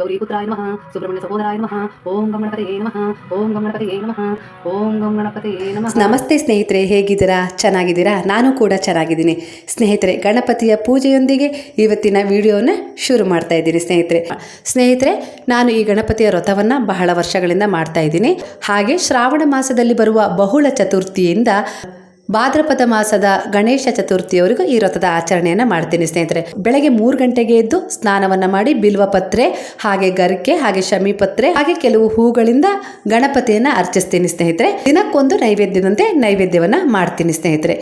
ಗೌರೀಪುತ್ರಾಯ ನಮಃ ಸುಬ್ರಹ್ಮಣ್ಯ ಸಹೋದರಾಯ ನಮಃ ಓಂ ಗಂ ಗಣಪತಿಯೇ ನಮಃ ಓಂ ಗಂ ಗಣಪತಿಯೇ ನಮಃ ಓಂ ಗಂ ಗಣಪತಿಯೇ ನಮಃ ನಮಸ್ತೆ ಸ್ನೇಹಿತರೆ, ಹೇಗಿದ್ದೀರಾ? ಚೆನ್ನಾಗಿದ್ದೀರಾ? ನಾನು ಕೂಡ ಚೆನ್ನಾಗಿದ್ದೀನಿ. ಸ್ನೇಹಿತರೆ, ಗಣಪತಿಯ ಪೂಜೆಯೊಂದಿಗೆ ಇವತ್ತಿನ ವಿಡಿಯೋನ ಶುರು ಮಾಡ್ತಾ ಇದ್ದೀನಿ ಸ್ನೇಹಿತರೆ. ಸ್ನೇಹಿತರೆ, ನಾನು ಈ ಗಣಪತಿಯ ವ್ರತವನ್ನು ಬಹಳ ವರ್ಷಗಳಿಂದ ಮಾಡ್ತಾ ಇದ್ದೀನಿ. ಹಾಗೆ ಶ್ರಾವಣ ಮಾಸದಲ್ಲಿ ಬರುವ ಬಹುಳ ಚತುರ್ಥಿಯಿಂದ ಭಾದ್ರಪದ ಮಾಸದ ಗಣೇಶ ಚತುರ್ಥಿಯವರೆಗೂ ಈ ವ್ರತದ ಆಚರಣೆಯನ್ನು ಮಾಡ್ತೀನಿ ಸ್ನೇಹಿತರೆ. ಬೆಳಗ್ಗೆ ಮೂರು ಗಂಟೆಗೆ ಎದ್ದು ಸ್ನಾನವನ್ನು ಮಾಡಿ ಬಿಲ್ವ ಪತ್ರೆ, ಹಾಗೆ ಗರಿಕೆ, ಹಾಗೆ ಶಮಿ ಪತ್ರೆ, ಹಾಗೆ ಕೆಲವು ಹೂಗಳಿಂದ ಗಣಪತಿಯನ್ನು ಅರ್ಚಿಸ್ತೀನಿ ಸ್ನೇಹಿತರೆ. ದಿನಕ್ಕೊಂದು ನೈವೇದ್ಯದಂತೆ ನೈವೇದ್ಯವನ್ನು ಮಾಡ್ತೀನಿ ಸ್ನೇಹಿತರೆ.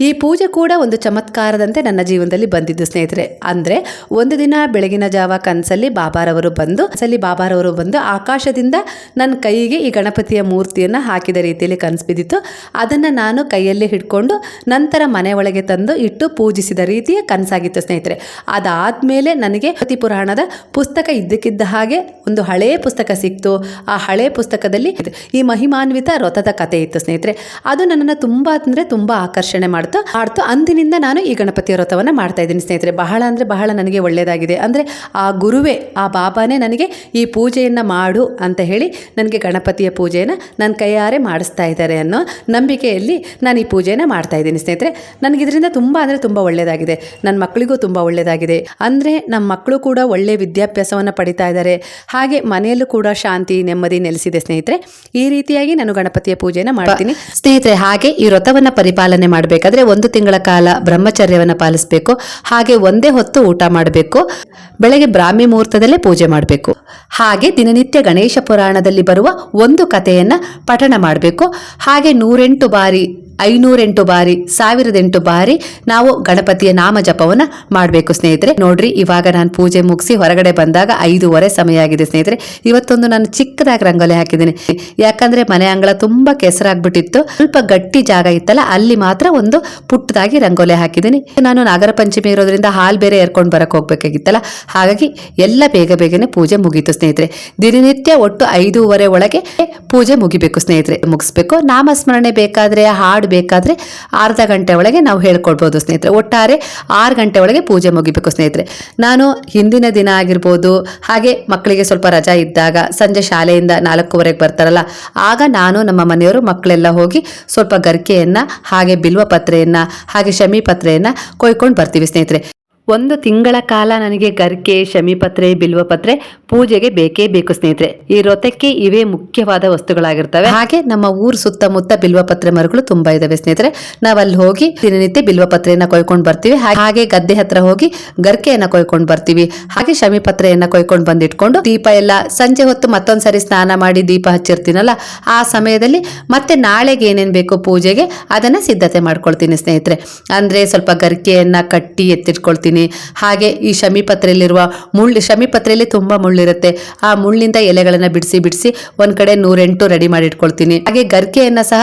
ಈ ಪೂಜೆ ಕೂಡ ಒಂದು ಚಮತ್ಕಾರದಂತೆ ನನ್ನ ಜೀವನದಲ್ಲಿ ಬಂದಿದ್ದು, ಸ್ನೇಹಿತರೆ. ಅಂದರೆ ಒಂದು ದಿನ ಬೆಳಗಿನ ಜಾವ ಕನಸಲ್ಲಿ ಬಾಬಾರವರು ಬಂದು, ಕನಸಲ್ಲಿ ಬಾಬಾರವರು ಬಂದು ಆಕಾಶದಿಂದ ನನ್ನ ಕೈಗೆ ಈ ಗಣಪತಿಯ ಮೂರ್ತಿಯನ್ನು ಹಾಕಿದ ರೀತಿಯಲ್ಲಿ ಕನಸು ಬಿದ್ದಿತ್ತು. ಅದನ್ನು ನಾನು ಕೈಯಲ್ಲಿ ಹಿಡ್ಕೊಂಡು ನಂತರ ಮನೆ ಒಳಗೆ ತಂದು ಇಟ್ಟು ಪೂಜಿಸಿದ ರೀತಿಯ ಕನಸಾಗಿತ್ತು, ಸ್ನೇಹಿತರೆ. ಅದಾದಮೇಲೆ ನನಗೆ ಪ್ರತಿ ಪುರಾಣದ ಪುಸ್ತಕ ಇದ್ದಕ್ಕಿದ್ದ ಹಾಗೆ ಒಂದು ಹಳೆಯ ಪುಸ್ತಕ ಸಿಕ್ತು. ಆ ಹಳೆಯ ಪುಸ್ತಕದಲ್ಲಿ ಈ ಮಹಿಮಾನ್ವಿತ ರಥದ ಕಥೆ ಇತ್ತು, ಸ್ನೇಹಿತರೆ. ಅದು ನನ್ನನ್ನು ತುಂಬ, ಅಂದರೆ ತುಂಬ ಆಕರ್ಷಣೆ ಮಾಡ್ತು ಮಾಡ್ತಾ ಅಂದಿನಿಂದ ನಾನು ಈ ಗಣಪತಿಯ ವ್ರತವನ್ನು ಮಾಡ್ತಾ ಇದ್ದೀನಿ, ಸ್ನೇಹಿತರೆ. ಬಹಳ ಅಂದರೆ ಬಹಳ ನನಗೆ ಒಳ್ಳೆಯದಾಗಿದೆ ಅಂದರೆ ಆ ಗುರುವೇ, ಆ ಬಾಬಾನೇ ನನಗೆ ಈ ಪೂಜೆಯನ್ನು ಮಾಡು ಅಂತ ಹೇಳಿ ನನಗೆ ಗಣಪತಿಯ ಪೂಜೆಯನ್ನು ನನ್ನ ಕೈಯಾರೆ ಮಾಡಿಸ್ತಾ ಇದ್ದಾರೆ ಅನ್ನೋ ನಂಬಿಕೆಯಲ್ಲಿ ನಾನು ಈ ಪೂಜೆಯನ್ನು ಮಾಡ್ತಾ ಇದ್ದೀನಿ, ಸ್ನೇಹಿತರೆ. ನನಗೆ ಇದರಿಂದ ತುಂಬ ಅಂದರೆ ತುಂಬ ಒಳ್ಳೆಯದಾಗಿದೆ ನನ್ನ ಮಕ್ಕಳಿಗೂ ತುಂಬ ಒಳ್ಳೆಯದಾಗಿದೆ ಅಂದರೆ ನಮ್ಮ ಮಕ್ಕಳು ಕೂಡ ಒಳ್ಳೆಯ ವಿದ್ಯಾಭ್ಯಾಸವನ್ನು ಪಡಿತಾ ಇದ್ದಾರೆ. ಹಾಗೆ ಮನೆಯಲ್ಲೂ ಕೂಡ ಶಾಂತಿ, ನೆಮ್ಮದಿ ನೆಲೆಸಿದೆ, ಸ್ನೇಹಿತರೆ. ಈ ರೀತಿಯಾಗಿ ನಾನು ಗಣಪತಿಯ ಪೂಜೆಯನ್ನು ಮಾಡ್ತೀನಿ. ಸ್ನೇಹಿತರೆ, ಹಾಗೆ ಈ ವ್ರತವನ್ನು ಪರಿಪಾಲನೆ ಮಾಡಬೇಕಾದ್ರೆ ಒಂದು ತಿಂಗಳ ಕಾಲ ಬ್ರಹ್ಮಚರ್ಯವನ್ನು ಪಾಲಿಸಬೇಕು, ಹಾಗೆ ಒಂದೇ ಹೊತ್ತು ಊಟ ಮಾಡಬೇಕು, ಬೆಳಗ್ಗೆ ಬ್ರಾಹ್ಮಿ ಮುಹೂರ್ತದಲ್ಲೇ ಪೂಜೆ ಮಾಡಬೇಕು. ಹಾಗೆ ದಿನನಿತ್ಯ ಗಣೇಶ ಪುರಾಣದಲ್ಲಿ ಬರುವ ಒಂದು ಕಥೆಯನ್ನು ಪಠಣ ಮಾಡಬೇಕು. ಹಾಗೆ ನೂರೆಂಟು ಬಾರಿ ಐನೂರೆಂಟು ಬಾರಿ ಸಾವಿರದ ಎಂಟು ಬಾರಿ ನಾವು ಗಣಪತಿಯ ನಾಮ ಜಪವನ್ನು ಮಾಡಬೇಕು ಸ್ನೇಹಿತರೆ. ನೋಡ್ರಿ, ಇವಾಗ ನಾನು ಪೂಜೆ ಮುಗಿಸಿ ಹೊರಗಡೆ ಬಂದಾಗ ಐದೂವರೆ ಸಮಯ ಆಗಿದೆ ಸ್ನೇಹಿತರೆ. ಇವತ್ತೊಂದು ನಾನು ಚಿಕ್ಕದಾಗಿ ರಂಗೋಲಿ ಹಾಕಿದ್ದೀನಿ. ಯಾಕಂದ್ರೆ ಮನೆ ಅಂಗಳ ತುಂಬಾ ಕೆಸರಾಗ್ಬಿಟ್ಟಿತ್ತು. ಸ್ವಲ್ಪ ಗಟ್ಟಿ ಜಾಗ ಇತ್ತಲ್ಲ, ಅಲ್ಲಿ ಮಾತ್ರ ಒಂದು ಪುಟ್ಟದಾಗಿ ರಂಗೋಲಿ ಹಾಕಿದ್ದೀನಿ. ನಾನು ನಾಗರ ಪಂಚಮಿ ಇರೋದ್ರಿಂದ ಹಾಲು ಬೇರೆ ಏರ್ಕೊಂಡು ಬರಕ್ ಹೋಗ್ಬೇಕಾಗಿತ್ತಲ್ಲ. ಹಾಗಾಗಿ ಎಲ್ಲ ಬೇಗ ಬೇಗನೆ ಪೂಜೆ ಮುಗೀತು ಸ್ನೇಹಿತರೆ. ದಿನನಿತ್ಯ ಒಟ್ಟು ಐದೂವರೆ ಒಳಗೆ ಪೂಜೆ ಮುಗಿಬೇಕು ಸ್ನೇಹಿತರೆ. ಮುಗಿಸ್ಬೇಕು. ನಾಮಸ್ಮರಣೆ ಬೇಕಾದ್ರೆ ಹಾಡು ಬೇಕಾದ್ರೆ ಅರ್ಧ ಗಂಟೆ ಒಳಗೆ ನಾವು ಹೇಳ್ಕೊಳ್ಬೋದು ಸ್ನೇಹಿತರೆ. ಒಟ್ಟಾರೆ ಆರು ಗಂಟೆ ಒಳಗೆ ಪೂಜೆ ಮುಗಿಬೇಕು ಸ್ನೇಹಿತರೆ. ನಾನು ಹಿಂದಿನ ದಿನ ಆಗಿರ್ಬೋದು, ಹಾಗೆ ಮಕ್ಕಳಿಗೆ ಸ್ವಲ್ಪ ರಜಾ ಇದ್ದಾಗ ಸಂಜೆ ಶಾಲೆಯಿಂದ ನಾಲ್ಕೂವರೆಗೆ ಬರ್ತಾರಲ್ಲ, ಆಗ ನಾನು ನಮ್ಮ ಮನೆಯವರು ಮಕ್ಕಳೆಲ್ಲ ಹೋಗಿ ಸ್ವಲ್ಪ ಗರ್ಕೆಯನ್ನ, ಹಾಗೆ ಬಿಲ್ವ ಪತ್ರೆಯನ್ನು, ಹಾಗೆ ಶಮಿ ಪತ್ರೆಯನ್ನು ಕೊಯ್ಕೊಂಡು ಬರ್ತೀವಿ ಸ್ನೇಹಿತರೆ. ಒಂದು ತಿಂಗಳ ಕಾಲ ನನಗೆ ಗರ್ಕೆ ಶಮಿಪತ್ರೆ ಬಿಲ್ವಪತ್ರೆ ಪೂಜೆಗೆ ಬೇಕೇ ಬೇಕು ಸ್ನೇಹಿತರೆ. ಈ ವ್ರತಕ್ಕೆ ಇವೇ ಮುಖ್ಯವಾದ ವಸ್ತುಗಳಾಗಿರ್ತವೆ. ಹಾಗೆ ನಮ್ಮ ಊರ್ ಸುತ್ತಮುತ್ತ ಬಿಲ್ವಪತ್ರೆ ಮರಗಳು ತುಂಬಾ ಇದಾವೆ ಸ್ನೇಹಿತರೆ. ನಾವ್ ಅಲ್ಲಿ ಹೋಗಿ ದಿನನಿತ್ಯ ಬಿಲ್ವಪತ್ರೆಯನ್ನ ಕೊಯ್ಕೊಂಡು ಬರ್ತೀವಿ. ಹಾಗೆ ಗದ್ದೆ ಹತ್ರ ಹೋಗಿ ಗರ್ಕೆಯನ್ನ ಕೊಯ್ಕೊಂಡು ಬರ್ತೀವಿ. ಹಾಗೆ ಶಮಿಪತ್ರೆಯನ್ನ ಕೊಯ್ಕೊಂಡು ಬಂದಿಟ್ಕೊಂಡು ದೀಪ ಎಲ್ಲ ಸಂಜೆ ಹೊತ್ತು ಮತ್ತೊಂದ್ಸರಿ ಸ್ನಾನ ಮಾಡಿ ದೀಪ ಹಚ್ಚಿರ್ತೀನಲ್ಲ, ಆ ಸಮಯದಲ್ಲಿ ಮತ್ತೆ ನಾಳೆಗೆ ಏನೇನ್ ಬೇಕು ಪೂಜೆಗೆ ಅದನ್ನ ಸಿದ್ಧತೆ ಮಾಡ್ಕೊಳ್ತೀನಿ ಸ್ನೇಹಿತರೆ. ಅಂದ್ರೆ ಸ್ವಲ್ಪ ಗರ್ಕೆಯನ್ನ ಕಟ್ಟಿ ಎತ್ತಿಟ್ಕೊಳ್ತೀನಿ. ಹಾಗೆ ಈ ಶಮಿಪತ್ರೆಯಲ್ಲಿರುವ ಮುಳ್ಳು ಶಮಿಪತ್ರೆಯಲ್ಲಿ ತುಂಬಾ ಮುಳ್ಳಿರುತ್ತೆ ಆ ಮುಳ್ಳಿಂದ ಎಲೆಗಳನ್ನ ಬಿಡಿಸಿ ಬಿಡಿಸಿ ಒಂದ್ ಕಡೆ ನೂರೆಂಟು ರೆಡಿ ಮಾಡಿ ಇಟ್ಕೊಳ್ತೀನಿ. ಹಾಗೆ ಗರ್ಕೆಯನ್ನು ಸಹ,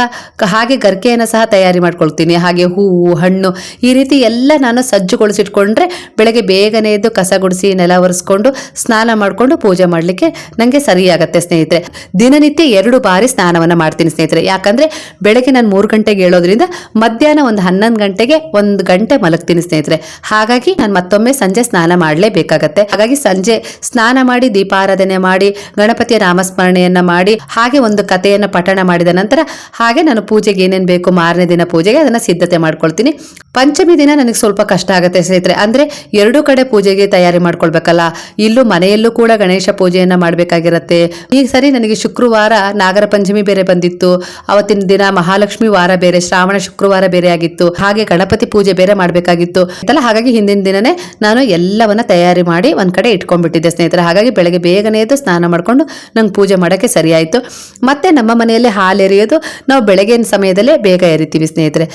ಹಾಗೆ ಗರ್ಕೆಯನ್ನು ಸಹ ತಯಾರಿ ಮಾಡ್ಕೊಳ್ತೀನಿ. ಹಾಗೆ ಹೂವು, ಹಣ್ಣು ಈ ರೀತಿ ಎಲ್ಲ ನಾನು ಸಜ್ಜುಗೊಳಿಸಿಟ್ಕೊಂಡ್ರೆ ಬೆಳಗ್ಗೆ ಬೇಗನೆ ಎದ್ದು ಕಸ ಗುಡಿಸಿ ನೆಲ ಒರೆಸ್ಕೊಂಡು ಸ್ನಾನ ಮಾಡಿಕೊಂಡು ಪೂಜೆ ಮಾಡಲಿಕ್ಕೆ ನನಗೆ ಸರಿಯಾಗತ್ತೆ ಸ್ನೇಹಿತರೆ. ದಿನನಿತ್ಯ ಎರಡು ಬಾರಿ ಸ್ನಾನವನ್ನ ಮಾಡ್ತೀನಿ ಸ್ನೇಹಿತರೆ. ಯಾಕಂದ್ರೆ ಬೆಳಗ್ಗೆ ನಾನು ಮೂರು ಗಂಟೆಗೆ ಹೇಳೋದ್ರಿಂದ ಮಧ್ಯಾಹ್ನ ಒಂದು ಹನ್ನೊಂದು ಗಂಟೆಗೆ ಒಂದು ಗಂಟೆ ಮಲಗ್ತೀನಿ ಸ್ನೇಹಿತರೆ. ಹಾಗಾಗಿ ನಾನು ಮತ್ತೊಮ್ಮೆ ಸಂಜೆ ಸ್ನಾನ ಮಾಡಲೇಬೇಕಾಗತ್ತೆ. ಹಾಗಾಗಿ ಸಂಜೆ ಸ್ನಾನ ಮಾಡಿ ದೀಪಾರಾಧನೆ ಮಾಡಿ, ಗಣಪತಿಯ ನಾಮಸ್ಮರಣೆಯನ್ನ ಮಾಡಿ, ಹಾಗೆ ಒಂದು ಕಥೆಯನ್ನ ಪಠಣ ಮಾಡಿದ ನಂತರ ಹಾಗೆ ನಾನು ಪೂಜೆಗೆ ಏನೇನು ಬೇಕು ಮಾರನೇ ದಿನ ಪೂಜೆಗೆ ಅದನ್ನ ಸಿದ್ಧತೆ ಮಾಡ್ಕೊಳ್ತೀನಿ. ಪಂಚಮಿ ದಿನ ನನಗೆ ಸ್ವಲ್ಪ ಕಷ್ಟ ಆಗುತ್ತೆ ಸ್ನೇಹಿತರೆ. ಅಂದ್ರೆ ಎರಡೂ ಕಡೆ ಪೂಜೆಗೆ ತಯಾರಿ ಮಾಡ್ಕೊಳ್ಬೇಕಲ್ಲ. ಇಲ್ಲೂ ಮನೆಯಲ್ಲೂ ಕೂಡ ಗಣೇಶ ಪೂಜೆಯನ್ನ ಮಾಡಬೇಕಾಗಿರತ್ತೆ. ಈ ಸರಿ ನನಗೆ ಶುಕ್ರವಾರ ನಾಗರ ಪಂಚಮಿ ಬೇರೆ ಬಂದಿತ್ತು. ಅವತ್ತಿನ ದಿನ ಮಹಾಲಕ್ಷ್ಮಿ ವಾರ ಬೇರೆ, ಶ್ರಾವಣ ಶುಕ್ರವಾರ ಬೇರೆ ಆಗಿತ್ತು. ಹಾಗೆ ಗಣಪತಿ ಪೂಜೆ ಬೇರೆ ಮಾಡಬೇಕಾಗಿತ್ತು. ಹಾಗಾಗಿ ಹಿಂದಿನ ದಿನನೇ ನಾನು ಎಲ್ಲವನ್ನ ತಯಾರಿ ಮಾಡಿ ಒಂದ್ ಕಡೆ ಇಟ್ಕೊಂಡ್ಬಿಟ್ಟಿದ್ದೆ ಸ್ನೇಹಿತರೆ. ಹಾಗಾಗಿ ಬೆಳಗ್ಗೆ ಬೇಗನೆ ಎದ್ದು ಸ್ನಾನ ಮಾಡಿಕೊಂಡು ನಂಗೆ ಪೂಜೆ ಮಾಡೋಕ್ಕೆ ಸರಿಯಾಯಿತು. ಮತ್ತೆ ನಮ್ಮ ಮನೆಯಲ್ಲಿ ಹಾಲು ಎರೆಯೋದು. ನಾವು ಬೆಳಗಿನ ಸಮಯದಲ್ಲೇ ಬೇಗ ಎರಿತೀವಿ ಸ್ನೇಹಿತರೆ.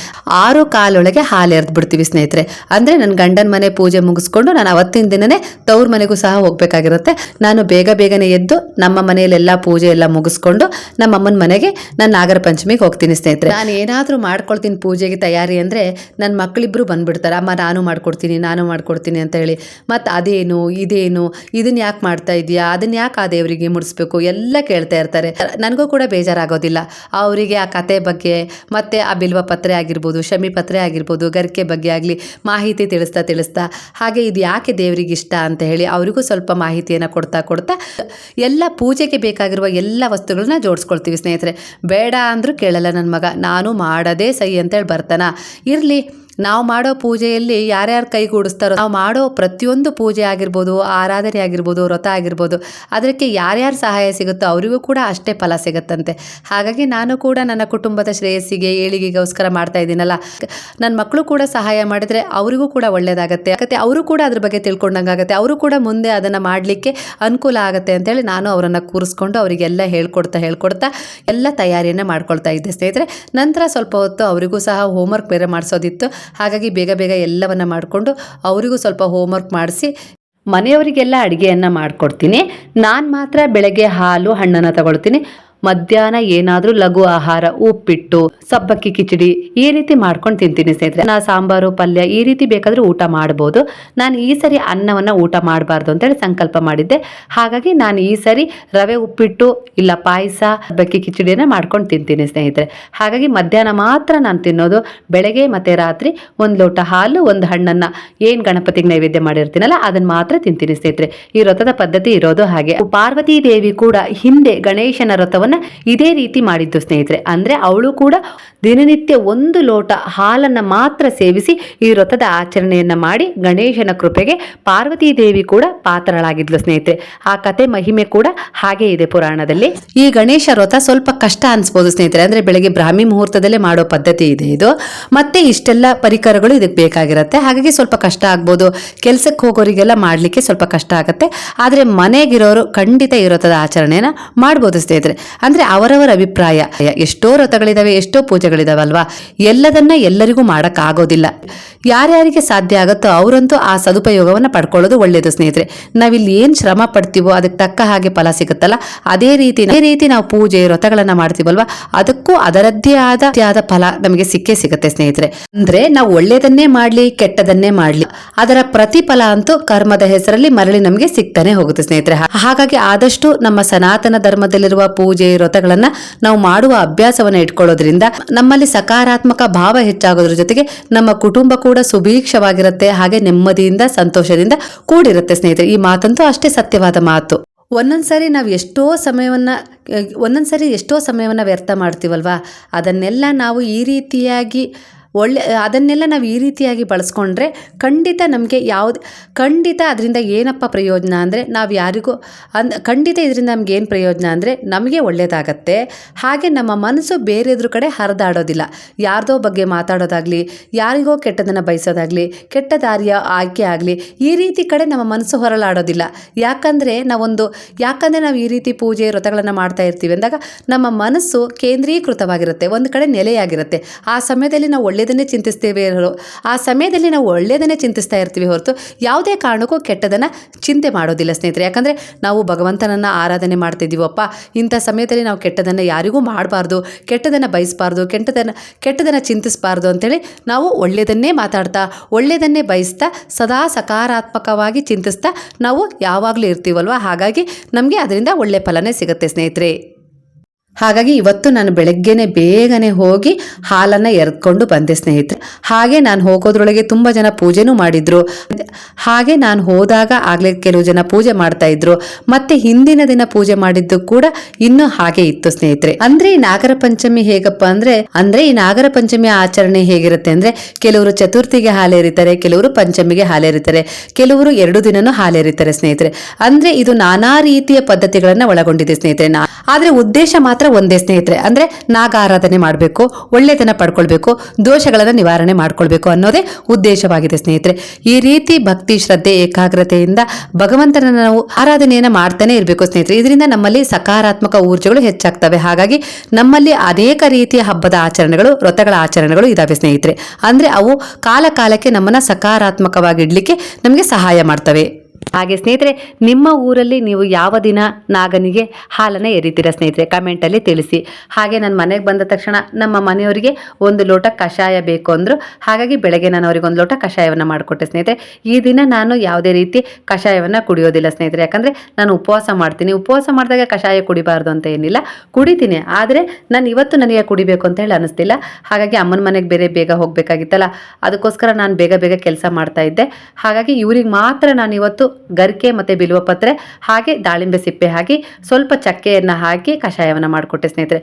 ಆರು ಕಾಲೊಳಗೆ ಹಾಲು ಎರೆದು ಬಿಡ್ತೀವಿ ಸ್ನೇಹಿತರೆ. ಅಂದರೆ ನನ್ನ ಗಂಡನ ಮನೆ ಪೂಜೆ ಮುಗಿಸ್ಕೊಂಡು ನಾನು ಅವತ್ತಿನ ದಿನನೇ ತವ್ರ ಮನೆಗೂ ಸಹ ಹೋಗಬೇಕಾಗಿರುತ್ತೆ. ನಾನು ಬೇಗ ಬೇಗನೆ ಎದ್ದು ನಮ್ಮ ಮನೆಯಲ್ಲೆಲ್ಲ ಪೂಜೆ ಎಲ್ಲ ಮುಗಿಸ್ಕೊಂಡು ನಮ್ಮ ಅಮ್ಮನ ಮನೆಗೆ ನಾನು ನಾಗರ ಪಂಚಮಿಗೆ ಹೋಗ್ತೀನಿ ಸ್ನೇಹಿತರೆ. ನಾನು ಏನಾದರೂ ಮಾಡ್ಕೊಳ್ತೀನಿ ಪೂಜೆಗೆ ತಯಾರಿ ಅಂದರೆ ನನ್ನ ಮಕ್ಕಳಿಬ್ರು ಬಂದ್ಬಿಡ್ತಾರೆ. ಅಮ್ಮ ನಾನು ಮಾಡ್ಕೊಡ್ತೀನಿ ನಾನು ಮಾಡ್ಕೊಡ್ತೀನಿ ಅಂತ ಹೇಳಿ. ಮತ್ತು ಅದೇನು, ಇದೇನು ಇದನ್ನ ಯಾಕೆ ಮಾಡ್ತೀಯ ಮಾಡ್ತಾ ಇದೀಯಾ? ಅದನ್ನ ಯಾಕೆ ಆ ದೇವರಿಗೆ ಮುಡಿಸ್ಬೇಕು? ಎಲ್ಲ ಕೇಳ್ತಾ ಇರ್ತಾರೆ. ನನಗೂ ಕೂಡ ಬೇಜಾರಾಗೋದಿಲ್ಲ. ಅವರಿಗೆ ಆ ಕತೆ ಬಗ್ಗೆ, ಮತ್ತೆ ಆ ಬಿಲ್ವ ಪತ್ರೆ ಆಗಿರ್ಬೋದು, ಶಮಿ ಪತ್ರೆ ಆಗಿರ್ಬೋದು, ಗರಿಕೆ ಬಗ್ಗೆ ಆಗಲಿ ಮಾಹಿತಿ ತಿಳಿಸ್ತಾ ತಿಳಿಸ್ತಾ, ಹಾಗೆ ಇದು ಯಾಕೆ ದೇವರಿಗೆ ಇಷ್ಟ ಅಂತ ಹೇಳಿ ಅವರಿಗೂ ಸ್ವಲ್ಪ ಮಾಹಿತಿಯನ್ನು ಕೊಡ್ತಾ ಕೊಡ್ತಾ, ಎಲ್ಲ ಪೂಜೆಗೆ ಬೇಕಾಗಿರುವ ಎಲ್ಲ ವಸ್ತುಗಳನ್ನ ಜೋಡಿಸ್ಕೊಳ್ತೀವಿ ಸ್ನೇಹಿತರೆ. ಬೇಡ ಅಂದರೂ ಕೇಳಲ್ಲ ನನ್ನ ಮಗ. ನಾನು ಮಾಡದೇ ಸೈ ಅಂತೇಳಿ ಬರ್ತಾನ? ಇರಲಿ. ನಾವು ಮಾಡೋ ಪೂಜೆಯಲ್ಲಿ ಯಾರ್ಯಾರು ಕೈಗೂಡಿಸ್ತಾರೋ ನಾವು ಮಾಡೋ ಪ್ರತಿಯೊಂದು ಪೂಜೆ ಆಗಿರ್ಬೋದು, ಆರಾಧನೆ ಆಗಿರ್ಬೋದು, ವ್ರತ ಆಗಿರ್ಬೋದು, ಅದಕ್ಕೆ ಯಾರ್ಯಾರು ಸಹಾಯ ಸಿಗುತ್ತೋ ಅವರಿಗೂ ಕೂಡ ಅಷ್ಟೇ ಫಲ ಸಿಗುತ್ತಂತೆ. ಹಾಗಾಗಿ ನಾನು ಕೂಡ ನನ್ನ ಕುಟುಂಬದ ಶ್ರೇಯಸ್ಸಿಗೆ, ಏಳಿಗೆಗೋಸ್ಕರ ಮಾಡ್ತಾ ಇದ್ದೀನಲ್ಲ. ನನ್ನ ಮಕ್ಕಳು ಕೂಡ ಸಹಾಯ ಮಾಡಿದರೆ ಅವರಿಗೂ ಕೂಡ ಒಳ್ಳೆಯದಾಗುತ್ತೆ ಯಾಕತ್ತೆ ಅವರು ಕೂಡ ಅದ್ರ ಬಗ್ಗೆ ತಿಳ್ಕೊಂಡಂಗಾಗತ್ತೆ ಅವರು ಕೂಡ ಮುಂದೆ ಅದನ್ನು ಮಾಡಲಿಕ್ಕೆ ಅನುಕೂಲ ಆಗುತ್ತೆ ಅಂತೇಳಿ ನಾನು ಅವರನ್ನು ಕೂರಿಸ್ಕೊಂಡು ಅವರಿಗೆಲ್ಲ ಹೇಳ್ಕೊಡ್ತಾ ಹೇಳ್ಕೊಡ್ತಾ ಎಲ್ಲ ತಯಾರಿಯನ್ನು ಮಾಡ್ಕೊಳ್ತಾ ಇದ್ದೆ. ಸ್ನೇಹಿತರೆ, ನಂತರ ಸ್ವಲ್ಪ ಹೊತ್ತು ಅವರಿಗೂ ಸಹ ಹೋಮ್ವರ್ಕ್ ಬೇರೆ ಮಾಡಿಸೋದಿತ್ತು. ಹಾಗಾಗಿ ಬೇಗ ಬೇಗ ಎಲ್ಲವನ್ನ ಮಾಡಿಕೊಂಡು ಅವರಿಗೂ ಸ್ವಲ್ಪ ಹೋಮ್ವರ್ಕ್ ಮಾಡಿಸಿ ಮನೆಯವರಿಗೆಲ್ಲ ಅಡುಗೆಯನ್ನು ಮಾಡಿಕೊಡ್ತೀನಿ. ನಾನು ಮಾತ್ರ ಬೆಳಗ್ಗೆ ಹಾಲು, ಹಣ್ಣನ್ನು ತಗೊಳ್ತೀನಿ. ಮಧ್ಯಾಹ್ನ ಏನಾದರೂ ಲಘು ಆಹಾರ, ಉಪ್ಪಿಟ್ಟು, ಸಬ್ಬಕ್ಕಿ ಕಿಚಡಿ ಈ ರೀತಿ ಮಾಡ್ಕೊಂಡು ತಿಂತೀನಿ ಸ್ನೇಹಿತರೆ. ನಾ ಸಾಂಬಾರು, ಪಲ್ಯ ಈ ರೀತಿ ಬೇಕಾದರೂ ಊಟ ಮಾಡ್ಬೋದು. ನಾನು ಈ ಸರಿ ಅನ್ನವನ್ನ ಊಟ ಮಾಡಬಾರ್ದು ಅಂತೇಳಿ ಸಂಕಲ್ಪ ಮಾಡಿದ್ದೆ. ಹಾಗಾಗಿ ನಾನು ಈ ಸರಿ ರವೆ, ಉಪ್ಪಿಟ್ಟು, ಇಲ್ಲ ಪಾಯಸ, ಸಬ್ಬಕ್ಕಿ ಕಿಚಡಿಯನ್ನ ಮಾಡ್ಕೊಂಡು ತಿಂತೀನಿ ಸ್ನೇಹಿತರೆ. ಹಾಗಾಗಿ ಮಧ್ಯಾಹ್ನ ಮಾತ್ರ ನಾನು ತಿನ್ನೋದು. ಬೆಳಗ್ಗೆ ಮತ್ತೆ ರಾತ್ರಿ ಒಂದು ಲೋಟ ಹಾಲು, ಒಂದು ಹಣ್ಣನ್ನ ಏನು ಗಣಪತಿಗೆ ನೈವೇದ್ಯ ಮಾಡಿರ್ತೀನಲ್ಲ ಅದನ್ನ ಮಾತ್ರ ತಿಂತೀನಿ ಸ್ನೇಹಿತರೆ. ಈ ವ್ರತದ ಪದ್ಧತಿ ಇರೋದು ಹಾಗೆ. ಪಾರ್ವತಿ ದೇವಿ ಕೂಡ ಹಿಂದೆ ಗಣೇಶನ ವ್ರತವನ್ನು ಇದೇ ರೀತಿ ಮಾಡಿದ್ದು ಸ್ನೇಹಿತರೆ. ಅಂದ್ರೆ ಅವಳು ಕೂಡ ದಿನನಿತ್ಯ ಒಂದು ಲೋಟ ಹಾಲನ್ನ ಮಾತ್ರ ಸೇವಿಸಿ ಈ ವ್ರತದ ಆಚರಣೆಯನ್ನು ಮಾಡಿ ಗಣೇಶನ ಕೃಪೆಗೆ ಪಾರ್ವತಿ ದೇವಿ ಕೂಡ ಪಾತ್ರಳಾಗಿದ್ಲು ಸ್ನೇಹಿತರೆ. ಆ ಕತೆ ಮಹಿಮೆ ಕೂಡ ಹಾಗೆ ಇದೆ ಪುರಾಣದಲ್ಲಿ. ಈ ಗಣೇಶ ವ್ರತ ಸ್ವಲ್ಪ ಕಷ್ಟ ಅನಿಸ್ಬೋದು ಸ್ನೇಹಿತರೆ. ಅಂದ್ರೆ ಬೆಳಗ್ಗೆ ಬ್ರಾಹ್ಮಿ ಮುಹೂರ್ತದಲ್ಲೇ ಮಾಡೋ ಪದ್ಧತಿ ಇದೆ ಇದು. ಮತ್ತೆ ಇಷ್ಟೆಲ್ಲ ಪರಿಕರಗಳು ಇದಕ್ಕೆ ಬೇಕಾಗಿರುತ್ತೆ. ಹಾಗಾಗಿ ಸ್ವಲ್ಪ ಕಷ್ಟ ಆಗ್ಬೋದು. ಕೆಲಸಕ್ಕೆ ಹೋಗೋರಿಗೆಲ್ಲ ಮಾಡ್ಲಿಕ್ಕೆ ಸ್ವಲ್ಪ ಕಷ್ಟ ಆಗುತ್ತೆ. ಆದ್ರೆ ಮನೆಗಿರೋರು ಖಂಡಿತ ಈ ವ್ರತದ ಆಚರಣೆಯನ್ನ ಮಾಡ್ಬೋದು ಸ್ನೇಹಿತರೆ. ಅಂದ್ರೆ ಅವರವರ ಅಭಿಪ್ರಾಯ. ಎಷ್ಟೋ ವ್ರತಗಳಿದ್ದಾವೆ ಎಷ್ಟೋ ಪೂಜೆಗಳಿದಾವಲ್ವಾ ಎಲ್ಲದನ್ನ ಎಲ್ಲರಿಗೂ ಮಾಡಕ್ ಆಗೋದಿಲ್ಲ ಯಾರ್ಯಾರಿಗೆ ಸಾಧ್ಯ ಆಗುತ್ತೋ ಅವರಂತೂ ಆ ಸದುಪಯೋಗವನ್ನ ಪಡ್ಕೊಳ್ಳೋದು ಒಳ್ಳೆಯದು ಸ್ನೇಹಿತರೆ. ನಾವಿಲ್ಲಿ ಏನು ಶ್ರಮ ಪಡ್ತೀವೋ ಅದಕ್ಕೆ ತಕ್ಕ ಹಾಗೆ ಫಲ ಸಿಗುತ್ತಲ್ಲ? ಅದೇ ರೀತಿ ಅದೇ ರೀತಿ ನಾವು ಪೂಜೆ, ವ್ರತಗಳನ್ನು ಮಾಡ್ತೀವಲ್ವಾ? ಅದಕ್ಕೂ ಅದರದ್ದೇ ಆದ ಆದ ಫಲ ನಮಗೆ ಸಿಕ್ಕೇ ಸಿಗುತ್ತೆ ಸ್ನೇಹಿತರೆ. ಅಂದ್ರೆ ನಾವು ಒಳ್ಳೆಯದನ್ನೇ ಮಾಡ್ಲಿ, ಕೆಟ್ಟದನ್ನೇ ಮಾಡ್ಲಿ. ಅದರ ಪ್ರತಿಫಲ ಅಂತೂ ಕರ್ಮದ ಹೆಸರಲ್ಲಿ ಮರಳಿ ನಮಗೆ ಸಿಗ್ತಾನೆ ಹೋಗುತ್ತೆ ಸ್ನೇಹಿತರೆ. ಹಾಗಾಗಿ ಆದಷ್ಟು ನಮ್ಮ ಸನಾತನ ಧರ್ಮದಲ್ಲಿರುವ ಪೂಜೆ, ವ್ರತಗಳನ್ನ ನಾವು ಮಾಡುವ ಅಭ್ಯಾಸವನ್ನ ಇಟ್ಕೊಳ್ಳೋದ್ರಿಂದ ನಮ್ಮಲ್ಲಿ ಸಕಾರಾತ್ಮಕ ಭಾವ ಹೆಚ್ಚಾಗೋದ್ರ ಜೊತೆಗೆ ನಮ್ಮ ಕುಟುಂಬ ಕೂಡ ಸುಭೀಕ್ಷವಾಗಿರುತ್ತೆ, ಹಾಗೆ ನೆಮ್ಮದಿಯಿಂದ, ಸಂತೋಷದಿಂದ ಕೂಡಿರುತ್ತೆ ಸ್ನೇಹಿತರೆ. ಈ ಮಾತಂತೂ ಅಷ್ಟೇ ಸತ್ಯವಾದ ಮಾತು. ಒಂದೊಂದ್ಸರಿ ನಾವು ಎಷ್ಟೋ ಸಮಯವನ್ನ, ಒಂದೊಂದ್ಸರಿ ಎಷ್ಟೋ ಸಮಯವನ್ನ ವ್ಯರ್ಥ ಮಾಡ್ತೀವಲ್ವಾ? ಅದನ್ನೆಲ್ಲ ನಾವು ಈ ರೀತಿಯಾಗಿ ಒಳ್ಳೆ, ಅದನ್ನೆಲ್ಲ ನಾವು ಈ ರೀತಿಯಾಗಿ ಬಳಸ್ಕೊಂಡ್ರೆ ಖಂಡಿತ ನಮಗೆ ಯಾವ್ದು, ಖಂಡಿತ ಅದರಿಂದ ಏನಪ್ಪ ಪ್ರಯೋಜನ ಅಂದರೆ ನಾವು ಯಾರಿಗೂ ಅಂದ್ ಖಂಡಿತ ಇದರಿಂದ ನಮ್ಗೆ ಏನು ಪ್ರಯೋಜನ ಅಂದರೆ ನಮಗೆ ಒಳ್ಳೆಯದಾಗತ್ತೆ ಹಾಗೆ ನಮ್ಮ ಮನಸ್ಸು ಬೇರೆದ್ರ ಕಡೆ ಹರಿದಾಡೋದಿಲ್ಲ. ಯಾರ್ದೋ ಬಗ್ಗೆ ಮಾತಾಡೋದಾಗಲಿ, ಯಾರಿಗೋ ಕೆಟ್ಟದನ್ನು ಬಯಸೋದಾಗಲಿ, ಕೆಟ್ಟ ದಾರಿಯ ಆಯ್ಕೆ ಆಗಲಿ, ಈ ರೀತಿ ಕಡೆ ನಮ್ಮ ಮನಸ್ಸು ಹೊರಳಾಡೋದಿಲ್ಲ ಯಾಕಂದರೆ ನಾವೊಂದು, ಯಾಕಂದರೆ ನಾವು ಈ ರೀತಿ ಪೂಜೆ ವ್ರತಗಳನ್ನು ಮಾಡ್ತಾ ಇರ್ತೀವಿ ಅಂದಾಗ ನಮ್ಮ ಮನಸ್ಸು ಕೇಂದ್ರೀಕೃತವಾಗಿರುತ್ತೆ, ಒಂದು ಕಡೆ ನೆಲೆಯಾಗಿರುತ್ತೆ. ಆ ಸಮಯದಲ್ಲಿ ನಾವು ಒಳ್ಳೆಯದನ್ನೇ ಚಿಂತಿಸ್ತೇವೆ ಆ ಸಮಯದಲ್ಲಿ ನಾವು ಒಳ್ಳೆಯದನ್ನೇ ಚಿಂತಿಸ್ತಾ ಇರ್ತೀವಿ ಹೊರತು ಯಾವುದೇ ಕಾರಣಕ್ಕೂ ಕೆಟ್ಟದನ್ನು ಚಿಂತೆ ಮಾಡೋದಿಲ್ಲ ಸ್ನೇಹಿತರೆ. ಯಾಕಂದರೆ ನಾವು ಭಗವಂತನನ್ನು ಆರಾಧನೆ ಮಾಡ್ತಿದ್ದೀವಪ್ಪ. ಇಂಥ ಸಮಯದಲ್ಲಿ ನಾವು ಕೆಟ್ಟದನ್ನು ಯಾರಿಗೂ ಮಾಡಬಾರ್ದು, ಕೆಟ್ಟದನ್ನು ಬಯಸಬಾರ್ದು, ಕೆಟ್ಟದನ್ನು ಕೆಟ್ಟದನ್ನು ಚಿಂತಿಸಬಾರ್ದು ಅಂತೇಳಿ ನಾವು ಒಳ್ಳೆಯದನ್ನೇ ಮಾತಾಡ್ತಾ, ಒಳ್ಳೆಯದನ್ನೇ ಬಯಸ್ತಾ, ಸದಾ ಸಕಾರಾತ್ಮಕವಾಗಿ ಚಿಂತಿಸ್ತಾ ನಾವು ಯಾವಾಗಲೂ ಇರ್ತೀವಲ್ವ? ಹಾಗಾಗಿ ನಮಗೆ ಅದರಿಂದ ಒಳ್ಳೆಯ ಫಲನೇ ಸಿಗುತ್ತೆ ಸ್ನೇಹಿತರೆ. ಹಾಗಾಗಿ ಇವತ್ತು ನಾನು ಬೆಳಗ್ಗೆನೆ ಬೇಗನೆ ಹೋಗಿ ಹಾಲನ್ನ ಎರೆದ್ಕೊಂಡು ಬಂದೆ ಸ್ನೇಹಿತರೆ. ಹಾಗೆ ನಾನು ಹೋಗೋದ್ರೊಳಗೆ ತುಂಬ ಜನ ಪೂಜೆನೂ ಮಾಡಿದ್ರು. ಹಾಗೆ ನಾನು ಹೋದಾಗ ಆಗಲೇ ಕೆಲವು ಜನ ಪೂಜೆ ಮಾಡ್ತಾ ಇದ್ರು. ಮತ್ತೆ ಹಿಂದಿನ ದಿನ ಪೂಜೆ ಮಾಡಿದ್ದು ಕೂಡ ಇನ್ನೂ ಹಾಗೆ ಇತ್ತು ಸ್ನೇಹಿತರೆ. ಅಂದ್ರೆ ಈ ನಾಗರ ಪಂಚಮಿ ಹೇಗಪ್ಪ ಅಂದ್ರೆ ಅಂದ್ರೆ ಈ ನಾಗರ ಪಂಚಮಿ ಆಚರಣೆ ಹೇಗಿರುತ್ತೆ ಅಂದ್ರೆ, ಕೆಲವರು ಚತುರ್ಥಿಗೆ ಹಾಲೇರಿತಾರೆ, ಕೆಲವರು ಪಂಚಮಿಗೆ ಹಾಲೇರಿತಾರೆ, ಕೆಲವರು ಎರಡು ದಿನನೂ ಹಾಲೇರಿತಾರೆ ಸ್ನೇಹಿತರೆ. ಅಂದ್ರೆ ಇದು ನಾನಾ ರೀತಿಯ ಪದ್ಧತಿಗಳನ್ನ ಒಳಗೊಂಡಿದೆ ಸ್ನೇಹಿತರೆ. ಆದ್ರೆ ಉದ್ದೇಶ ಮಾತ್ರ ಒಂದೇ ಸ್ನೇಹಿತರೆ. ಅಂದ್ರೆ ನಾಗ ಆರಾಧನೆ ಮಾಡಬೇಕು ಒಳ್ಳೆಯದನ್ನ ಪಡ್ಕೊಳ್ಬೇಕು, ದೋಷಗಳನ್ನ ನಿವಾರಣೆ ಮಾಡ್ಕೊಳ್ಬೇಕು ಅನ್ನೋದೇ ಉದ್ದೇಶವಾಗಿದೆ ಸ್ನೇಹಿತರೆ. ಈ ರೀತಿ ಭಕ್ತಿ, ಶ್ರದ್ಧೆ, ಏಕಾಗ್ರತೆಯಿಂದ ಭಗವಂತನ ನಾವು ಆರಾಧನೆಯನ್ನ ಮಾಡ್ತಾನೆ ಇರಬೇಕು ಸ್ನೇಹಿತರೆ. ಇದರಿಂದ ನಮ್ಮಲ್ಲಿ ಸಕಾರಾತ್ಮಕ ಊರ್ಜೆಗಳು ಹೆಚ್ಚಾಗ್ತವೆ. ಹಾಗಾಗಿ ನಮ್ಮಲ್ಲಿ ಅನೇಕ ರೀತಿಯ ಹಬ್ಬದ ಆಚರಣೆಗಳು, ವ್ರತಗಳ ಆಚರಣೆಗಳು ಇದಾವೆ ಸ್ನೇಹಿತರೆ. ಅಂದ್ರೆ ಅವು ಕಾಲ ಕಾಲಕ್ಕೆ ನಮ್ಮನ್ನ ಸಕಾರಾತ್ಮಕವಾಗಿ ಇಡ್ಲಿಕ್ಕೆ ನಮಗೆ ಸಹಾಯ ಮಾಡ್ತವೆ. ಹಾಗೆ ಸ್ನೇಹಿತರೆ, ನಿಮ್ಮ ಊರಲ್ಲಿ ನೀವು ಯಾವ ದಿನ ನಾಗನಿಗೆ ಹಾಲನ್ನು ಎರಿತೀರಾ ಸ್ನೇಹಿತರೆ? ಕಮೆಂಟಲ್ಲಿ ತಿಳಿಸಿ. ಹಾಗೆ ನನ್ನ ಮನೆಗೆ ಬಂದ ತಕ್ಷಣ ನಮ್ಮ ಮನೆಯವರಿಗೆ ಒಂದು ಲೋಟ ಕಷಾಯ ಬೇಕು ಅಂದರು. ಹಾಗಾಗಿ ಬೆಳಗ್ಗೆ ನಾನು ಅವರಿಗೆ ಒಂದು ಲೋಟ ಕಷಾಯವನ್ನು ಮಾಡಿಕೊಟ್ಟೆ ಸ್ನೇಹಿತರೆ. ಈ ದಿನ ನಾನು ಯಾವುದೇ ರೀತಿ ಕಷಾಯವನ್ನು ಕುಡಿಯೋದಿಲ್ಲ ಸ್ನೇಹಿತರೆ. ಯಾಕಂದರೆ ನಾನು ಉಪವಾಸ ಮಾಡ್ತೀನಿ. ಉಪವಾಸ ಮಾಡಿದಾಗ ಕಷಾಯ ಕುಡಿಬಾರ್ದು ಅಂತ ಏನಿಲ್ಲ. ಕುಡಿತೀನಿ. ಆದರೆ ನಾನು ಇವತ್ತು ನನಗೆ ಕುಡಿಬೇಕು ಅಂತ ಹೇಳಿ ಅನ್ನಿಸ್ತಿಲ್ಲ ಹಾಗಾಗಿ ಅಮ್ಮನ ಮನೆಗೆ ಬೇರೆ ಬೇಗ ಹೋಗಬೇಕಾಗಿತ್ತಲ್ಲ. ಅದಕ್ಕೋಸ್ಕರ ನಾನು ಬೇಗ ಬೇಗ ಕೆಲಸ ಮಾಡ್ತಾ ಇದ್ದೆ. ಹಾಗಾಗಿ ಇವ್ರಿಗೆ ಮಾತ್ರ ನಾನು ಇವತ್ತು ಗರಿಕೆ ಮತ್ತು ಬಿಲ್ವ ಪತ್ರೆ, ಹಾಗೆ ದಾಳಿಂಬೆ ಸಿಪ್ಪೆ ಹಾಕಿ ಸ್ವಲ್ಪ ಚಕ್ಕೆಯನ್ನು ಹಾಕಿ ಕಷಾಯವನ್ನು ಮಾಡಿಕೊಟ್ಟೆ ಸ್ನೇಹಿತರೆ.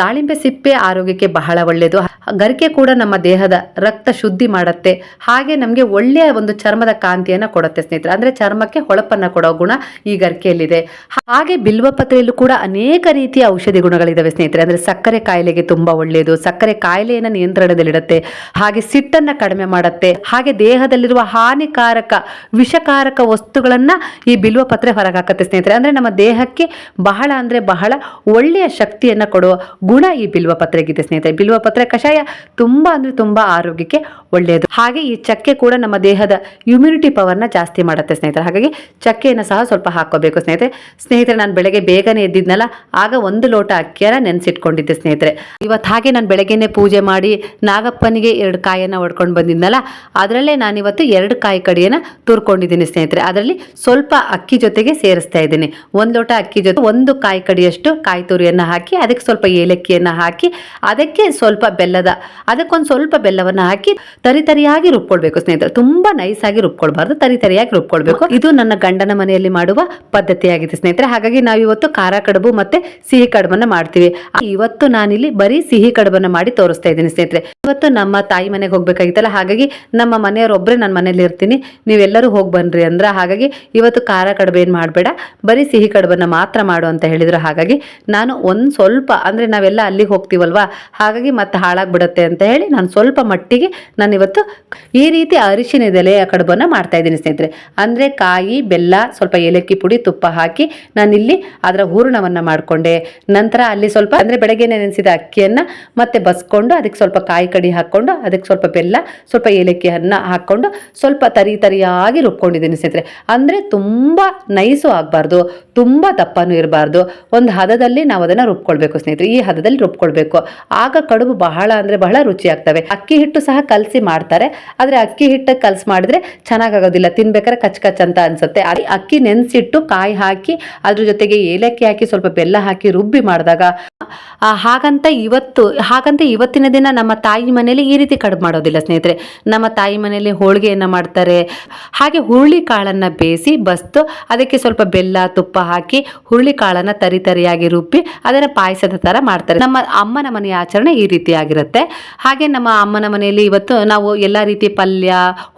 ದಾಳಿಂಬೆ ಸಿಪ್ಪೆ ಆರೋಗ್ಯಕ್ಕೆ ಬಹಳ ಒಳ್ಳೆಯದು ಗರಿಕೆ ಕೂಡ ನಮ್ಮ ದೇಹದ ರಕ್ತ ಶುದ್ಧಿ ಮಾಡುತ್ತೆ. ಹಾಗೆ ನಮಗೆ ಒಳ್ಳೆಯ ಒಂದು ಚರ್ಮದ ಕಾಂತಿಯನ್ನು ಕೊಡುತ್ತೆ ಸ್ನೇಹಿತರೆ. ಅಂದರೆ ಚರ್ಮಕ್ಕೆ ಹೊಳಪನ್ನು ಕೊಡೋ ಗುಣ ಈ ಗರಿಕೆಯಲ್ಲಿದೆ. ಹಾಗೆ ಬಿಲ್ವ ಪತ್ರೆಯಲ್ಲೂ ಕೂಡ ಅನೇಕ ರೀತಿಯ ಔಷಧಿ ಗುಣಗಳಿದ್ದಾವೆ ಸ್ನೇಹಿತರೆ. ಅಂದರೆ ಸಕ್ಕರೆ ಕಾಯಿಲೆಗೆ ತುಂಬ ಒಳ್ಳೆಯದು ಸಕ್ಕರೆ ಕಾಯಿಲೆಯನ್ನು ನಿಯಂತ್ರಣದಲ್ಲಿಡುತ್ತೆ. ಹಾಗೆ ಸಿಟ್ಟನ್ನು ಕಡಿಮೆ ಮಾಡುತ್ತೆ. ಹಾಗೆ ದೇಹದಲ್ಲಿರುವ ಹಾನಿಕಾರಕ, ವಿಷಕಾರಕ ವಸ್ತುಗಳನ್ನ ಈ ಬಿಲ್ವ ಪತ್ರೆ ಹೊರಗಾಕತ್ತೆ ಸ್ನೇಹಿತರೆ. ಅಂದ್ರೆ ನಮ್ಮ ದೇಹಕ್ಕೆ ಬಹಳ ಅಂದ್ರೆ ಬಹಳ ಒಳ್ಳೆಯ ಶಕ್ತಿಯನ್ನ ಕೊಡುವ ಗುಣ ಈ ಬಿಲ್ವ ಪತ್ರೆಗಿದೆ ಸ್ನೇಹಿತರೆ. ಬಿಲ್ವ ಪತ್ರೆ ಕಷಾಯ ತುಂಬಾ ಅಂದ್ರೆ ತುಂಬಾ ಆರೋಗ್ಯಕ್ಕೆ ಒಳ್ಳೆಯದು. ಹಾಗೆ ಈ ಚಕ್ಕೆ ಕೂಡ ನಮ್ಮ ದೇಹದ ಇಮ್ಯುನಿಟಿ ಪವರ್ನ ಜಾಸ್ತಿ ಮಾಡುತ್ತೆ ಸ್ನೇಹಿತರೆ. ಹಾಗಾಗಿ ಚಕ್ಕೆಯನ್ನು ಸಹ ಸ್ವಲ್ಪ ಹಾಕೋಬೇಕು ಸ್ನೇಹಿತರೆ. ಸ್ನೇಹಿತರೆ, ನಾನು ಬೆಳಗ್ಗೆ ಬೇಗನೆ ಎದ್ದಿದ್ನಲ್ಲ, ಆಗ ಒಂದು ಲೋಟ ಅಕ್ಕಿಯನ್ನು ನೆನೆಸಿಟ್ಕೊಂಡಿದ್ದೆ ಸ್ನೇಹಿತರೆ. ಇವತ್ತು ಹಾಗೆ ನಾನು ಬೆಳಗ್ಗೆನೆ ಪೂಜೆ ಮಾಡಿ ನಾಗಪ್ಪನಿಗೆ ಎರಡು ಕಾಯನ್ನು ಹೊಡ್ಕೊಂಡು ಬಂದಿದ್ನಲ್ಲ, ಅದರಲ್ಲೇ ನಾನಿವತ್ತು ಎರಡು ಕಾಯಿ ಕಡಿಯನ್ನು ತುರ್ಕೊಂಡಿದ್ದೀನಿ ಸ್ನೇಹಿತರೆ. ಅದರಲ್ಲಿ ಸ್ವಲ್ಪ ಅಕ್ಕಿ ಜೊತೆಗೆ ಸೇರಿಸ್ತಾ ಇದ್ದೀನಿ. ಒಂದು ಲೋಟ ಅಕ್ಕಿ ಜೊತೆ ಒಂದು ಕಾಯಿ ಕಡಿಯಷ್ಟು ಕಾಯಿ ತುರಿಯನ್ನು ಹಾಕಿ, ಅದಕ್ಕೆ ಸ್ವಲ್ಪ ಏಲಕ್ಕಿಯನ್ನು ಹಾಕಿ, ಅದಕ್ಕೆ ಸ್ವಲ್ಪ ಬೆಲ್ಲದ, ಅದಕ್ಕೊಂದು ಸ್ವಲ್ಪ ಬೆಲ್ಲವನ್ನು ಹಾಕಿ ತರಿ ತರಿಯಾಗಿ ರುಬ್ಕೊಳ್ಬೇಕು ಸ್ನೇಹಿತರೆ. ತುಂಬಾ ನೈಸ್ ಆಗಿ ರುಬ್ಕೊಳ್ಬಾರ್ದು ತರಿತರಿಯಾಗಿ ರುಬ್ಕೊಳ್ಬೇಕು. ಇದು ನನ್ನ ಗಂಡನ ಮನೆಯಲ್ಲಿ ಮಾಡುವ ಪದ್ಧತಿಯಾಗಿದೆ ಸ್ನೇಹಿತರೆ. ಹಾಗಾಗಿ ನಾವಿವತ್ತು ಖಾರ ಕಡುಬು ಮತ್ತೆ ಸಿಹಿ ಕಡುಬನ್ನ ಮಾಡ್ತೀವಿ. ಇವತ್ತು ನಾನಿಲ್ಲಿ ಬರೀ ಸಿಹಿ ಕಡುಬನ್ನ ಮಾಡಿ ತೋರಿಸ್ತಾ ಇದ್ದೀನಿ ಸ್ನೇಹಿತರೆ. ಇವತ್ತು ನಮ್ಮ ತಾಯಿ ಮನೆಗೆ ಹೋಗ್ಬೇಕಾಗಿತ್ತಲ್ಲ, ಹಾಗಾಗಿ ನಮ್ಮ ಮನೆಯವರೊಬ್ಬರೇ ನನ್ನ ಮನೆಯಲ್ಲಿ ಇರ್ತೀನಿ ನೀವೆಲ್ಲರೂ ಹೋಗಿ ಬನ್ರಿ ಅಂದ್ರೆ, ಹಾಗಾಗಿ ಇವತ್ತು ಖಾರ ಕಡುಬು ಏನು ಮಾಡಬೇಡ, ಬರೀ ಸಿಹಿ ಕಡುಬನ್ನು ಮಾತ್ರ ಮಾಡು ಅಂತ ಹೇಳಿದರು. ಹಾಗಾಗಿ ನಾನು ಒಂದು ಸ್ವಲ್ಪ, ಅಂದರೆ ನಾವೆಲ್ಲ ಅಲ್ಲಿಗೆ ಹೋಗ್ತೀವಲ್ವಾ, ಹಾಗಾಗಿ ಮತ್ತೆ ಹಾಳಾಗ್ಬಿಡುತ್ತೆ ಅಂತ ಹೇಳಿ ನಾನು ಸ್ವಲ್ಪ ಮಟ್ಟಿಗೆ ನಾನು ಇವತ್ತು ಈ ರೀತಿ ಅರಿಶಿನದೆಲೆಯ ಕಡುಬನ್ನು ಮಾಡ್ತಾ ಇದ್ದೀನಿ ಸ್ನೇಹಿತರೆ. ಅಂದರೆ ಕಾಯಿ, ಬೆಲ್ಲ, ಸ್ವಲ್ಪ ಏಲಕ್ಕಿ ಪುಡಿ, ತುಪ್ಪ ಹಾಕಿ ನಾನಿಲ್ಲಿ ಅದರ ಹೂರಣವನ್ನು ಮಾಡಿಕೊಂಡೆ. ನಂತರ ಅಲ್ಲಿ ಸ್ವಲ್ಪ, ಅಂದರೆ ಬೆಳಗ್ಗೆ ನೆನೆಸಿದ ಅಕ್ಕಿಯನ್ನು ಮತ್ತೆ ಬಸ್ಕೊಂಡು ಅದಕ್ಕೆ ಸ್ವಲ್ಪ ಕಾಯಿ ಕಡಿ ಹಾಕ್ಕೊಂಡು ಅದಕ್ಕೆ ಸ್ವಲ್ಪ ಬೆಲ್ಲ, ಸ್ವಲ್ಪ ಏಲಕ್ಕಿ ಅನ್ನ ಹಾಕ್ಕೊಂಡು ಸ್ವಲ್ಪ ತರಿ ತರಿಯಾಗಿ ರುಬ್ಕೊಂಡಿದ್ದೀನಿ ಸ್ನೇಹಿತರೆ. ಅಂದರೆ ತುಂಬ ನೈಸು ಆಗಬಾರ್ದು, ತುಂಬ ದಪ್ಪನೂ ಇರಬಾರ್ದು. ಒಂದು ಹದದಲ್ಲಿ ನಾವು ಅದನ್ನು ರುಬ್ಕೊಳ್ಬೇಕು ಸ್ನೇಹಿತರೆ, ಈ ಹದದಲ್ಲಿ ರುಬ್ಕೊಳ್ಬೇಕು. ಆಗ ಕಡುಬು ಬಹಳ ಅಂದರೆ ಬಹಳ ರುಚಿ ಆಗ್ತವೆ. ಅಕ್ಕಿ ಹಿಟ್ಟು ಸಹ ಕಲಸಿ ಮಾಡ್ತಾರೆ, ಆದರೆ ಅಕ್ಕಿ ಹಿಟ್ಟು ಕಲಸಿ ಮಾಡಿದ್ರೆ ಚೆನ್ನಾಗಾಗೋದಿಲ್ಲ ತಿನ್ಬೇಕಾದ್ರೆ ಕಚ್ ಕಚ್ ಅಂತ ಅನಿಸುತ್ತೆ. ಅಕ್ಕಿ ನೆನೆಸಿಟ್ಟು ಕಾಯಿ ಹಾಕಿ, ಅದ್ರ ಜೊತೆಗೆ ಏಲಕ್ಕಿ ಹಾಕಿ, ಸ್ವಲ್ಪ ಬೆಲ್ಲ ಹಾಕಿ ರುಬ್ಬಿ ಮಾಡಿದಾಗ ಹಾಗಂತ ಇವತ್ತು, ಹಾಗಂತ ಇವತ್ತಿನ ದಿನ ನಮ್ಮ ತಾಯಿ ಮನೆಯಲ್ಲಿ ಈ ರೀತಿ ಕಡುಬು ಮಾಡೋದಿಲ್ಲ ಸ್ನೇಹಿತರೆ. ನಮ್ಮ ತಾಯಿ ಮನೆಯಲ್ಲಿ ಹೋಳಿಗೆಯನ್ನು ಮಾಡ್ತಾರೆ, ಹಾಗೆ ಹುರುಳಿ ಕಾಳನ್ನು ಬೇಯಿಸಿ ಬಸ್ತು, ಅದಕ್ಕೆ ಸ್ವಲ್ಪ ಬೆಲ್ಲ, ತುಪ್ಪ ಹಾಕಿ ಹುರುಳಿಕಾಳನ್ನು ತರಿ ತರಿಯಾಗಿ ರುಬ್ಬಿ ಅದನ್ನು ಪಾಯಸದ ಥರ ಮಾಡ್ತಾರೆ. ನಮ್ಮ ಅಮ್ಮನ ಮನೆಯ ಆಚರಣೆ ಈ ರೀತಿಯಾಗಿರುತ್ತೆ ಹಾಗೆ ನಮ್ಮ ಅಮ್ಮನ ಮನೆಯಲ್ಲಿ ಇವತ್ತು ನಾವು ಎಲ್ಲ ರೀತಿ ಪಲ್ಯ,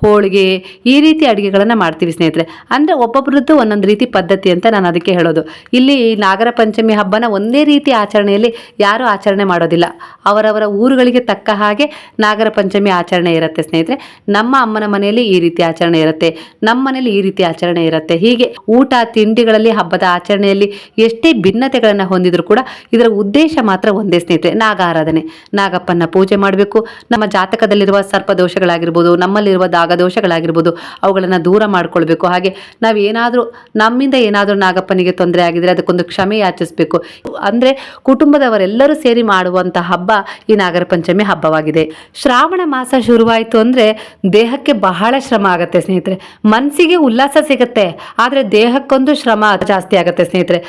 ಹೋಳಿಗೆ ಈ ರೀತಿ ಅಡುಗೆಗಳನ್ನು ಮಾಡ್ತೀವಿ ಸ್ನೇಹಿತರೆ. ಅಂದರೆ ಒಬ್ಬೊಬ್ರದ್ದು ಒಂದೊಂದು ರೀತಿ ಪದ್ಧತಿ ಅಂತ ನಾನು ಅದಕ್ಕೆ ಹೇಳೋದು. ಇಲ್ಲಿ ನಾಗರ ಪಂಚಮಿ ಹಬ್ಬನ ಒಂದೇ ರೀತಿ ಆಚರಣೆಯಲ್ಲಿ ಯಾರೂ ಆಚರಣೆ ಮಾಡೋದಿಲ್ಲ. ಅವರವರ ಊರುಗಳಿಗೆ ತಕ್ಕ ಹಾಗೆ ನಾಗರ ಪಂಚಮಿ ಆಚರಣೆ ಇರುತ್ತೆ ಸ್ನೇಹಿತರೆ. ನಮ್ಮ ಅಮ್ಮನ ಮನೆಯಲ್ಲಿ ಈ ರೀತಿ ಆಚರಣೆ ಇರುತ್ತೆ. ನಮ್ಮ ಮನೇಲಿ ಈ ರೀತಿ ಆಚರಣೆ ಇರುತ್ತೆ. ಹೀಗೆ ಊಟ, ತಿಂಡಿಗಳಲ್ಲಿ ಹಬ್ಬದ ಆಚರಣೆಯಲ್ಲಿ ಎಷ್ಟೇ ಭಿನ್ನತೆಗಳನ್ನು ಹೊಂದಿದ್ರು ಕೂಡ ಇದರ ಉದ್ದೇಶ ಮಾತ್ರ ಒಂದೇ ಸ್ನೇಹಿತರೆ ನಾಗ ಆರಾಧನೆ ನಾಗಪ್ಪನ ಪೂಜೆ ಮಾಡಬೇಕು. ನಮ್ಮ ಜಾತಕದಲ್ಲಿರುವ ಸರ್ಪದೋಷಗಳಾಗಿರ್ಬೋದು, ನಮ್ಮಲ್ಲಿರುವ ದಾಗದೋಷಗಳಾಗಿರ್ಬೋದು, ಅವುಗಳನ್ನು ದೂರ ಮಾಡಿಕೊಳ್ಬೇಕು. ಹಾಗೆ ನಾವು ಏನಾದರೂ, ನಮ್ಮಿಂದ ಏನಾದರೂ ನಾಗಪ್ಪನಿಗೆ ತೊಂದರೆ ಆಗಿದರೆ ಅದಕ್ಕೊಂದು ಕ್ಷಮೆ ಯಾಚಿಸಬೇಕು. ಅಂದರೆ ಕುಟುಂಬದವರೆಲ್ಲರೂ ಸೇರಿ ಮಾಡುವಂಥ ಹಬ್ಬ ಈ ನಾಗರ ಪಂಚಮಿ ಹಬ್ಬವಾಗಿದೆ. ಶ್ರಾವಣ ಮಾಸ ಶುರುವಾಯಿತು ಅಂದರೆ ದೇಹಕ್ಕೆ ಬಹಳ ಶ್ರಮ ಆಗುತ್ತೆ ಸ್ನೇಹಿತರೆ. ಮನಸ್ಸಿಗೆ ಉಲ್ಲಾಸ ಸಿಗುತ್ತೆ. ಆದರೆ ದೇಹಕ್ಕೊಂದು ಶ್ರಮ ಜಾಸ್ತಿ ಆಗುತ್ತೆ ಸ್ನೇಹಿತರೆ.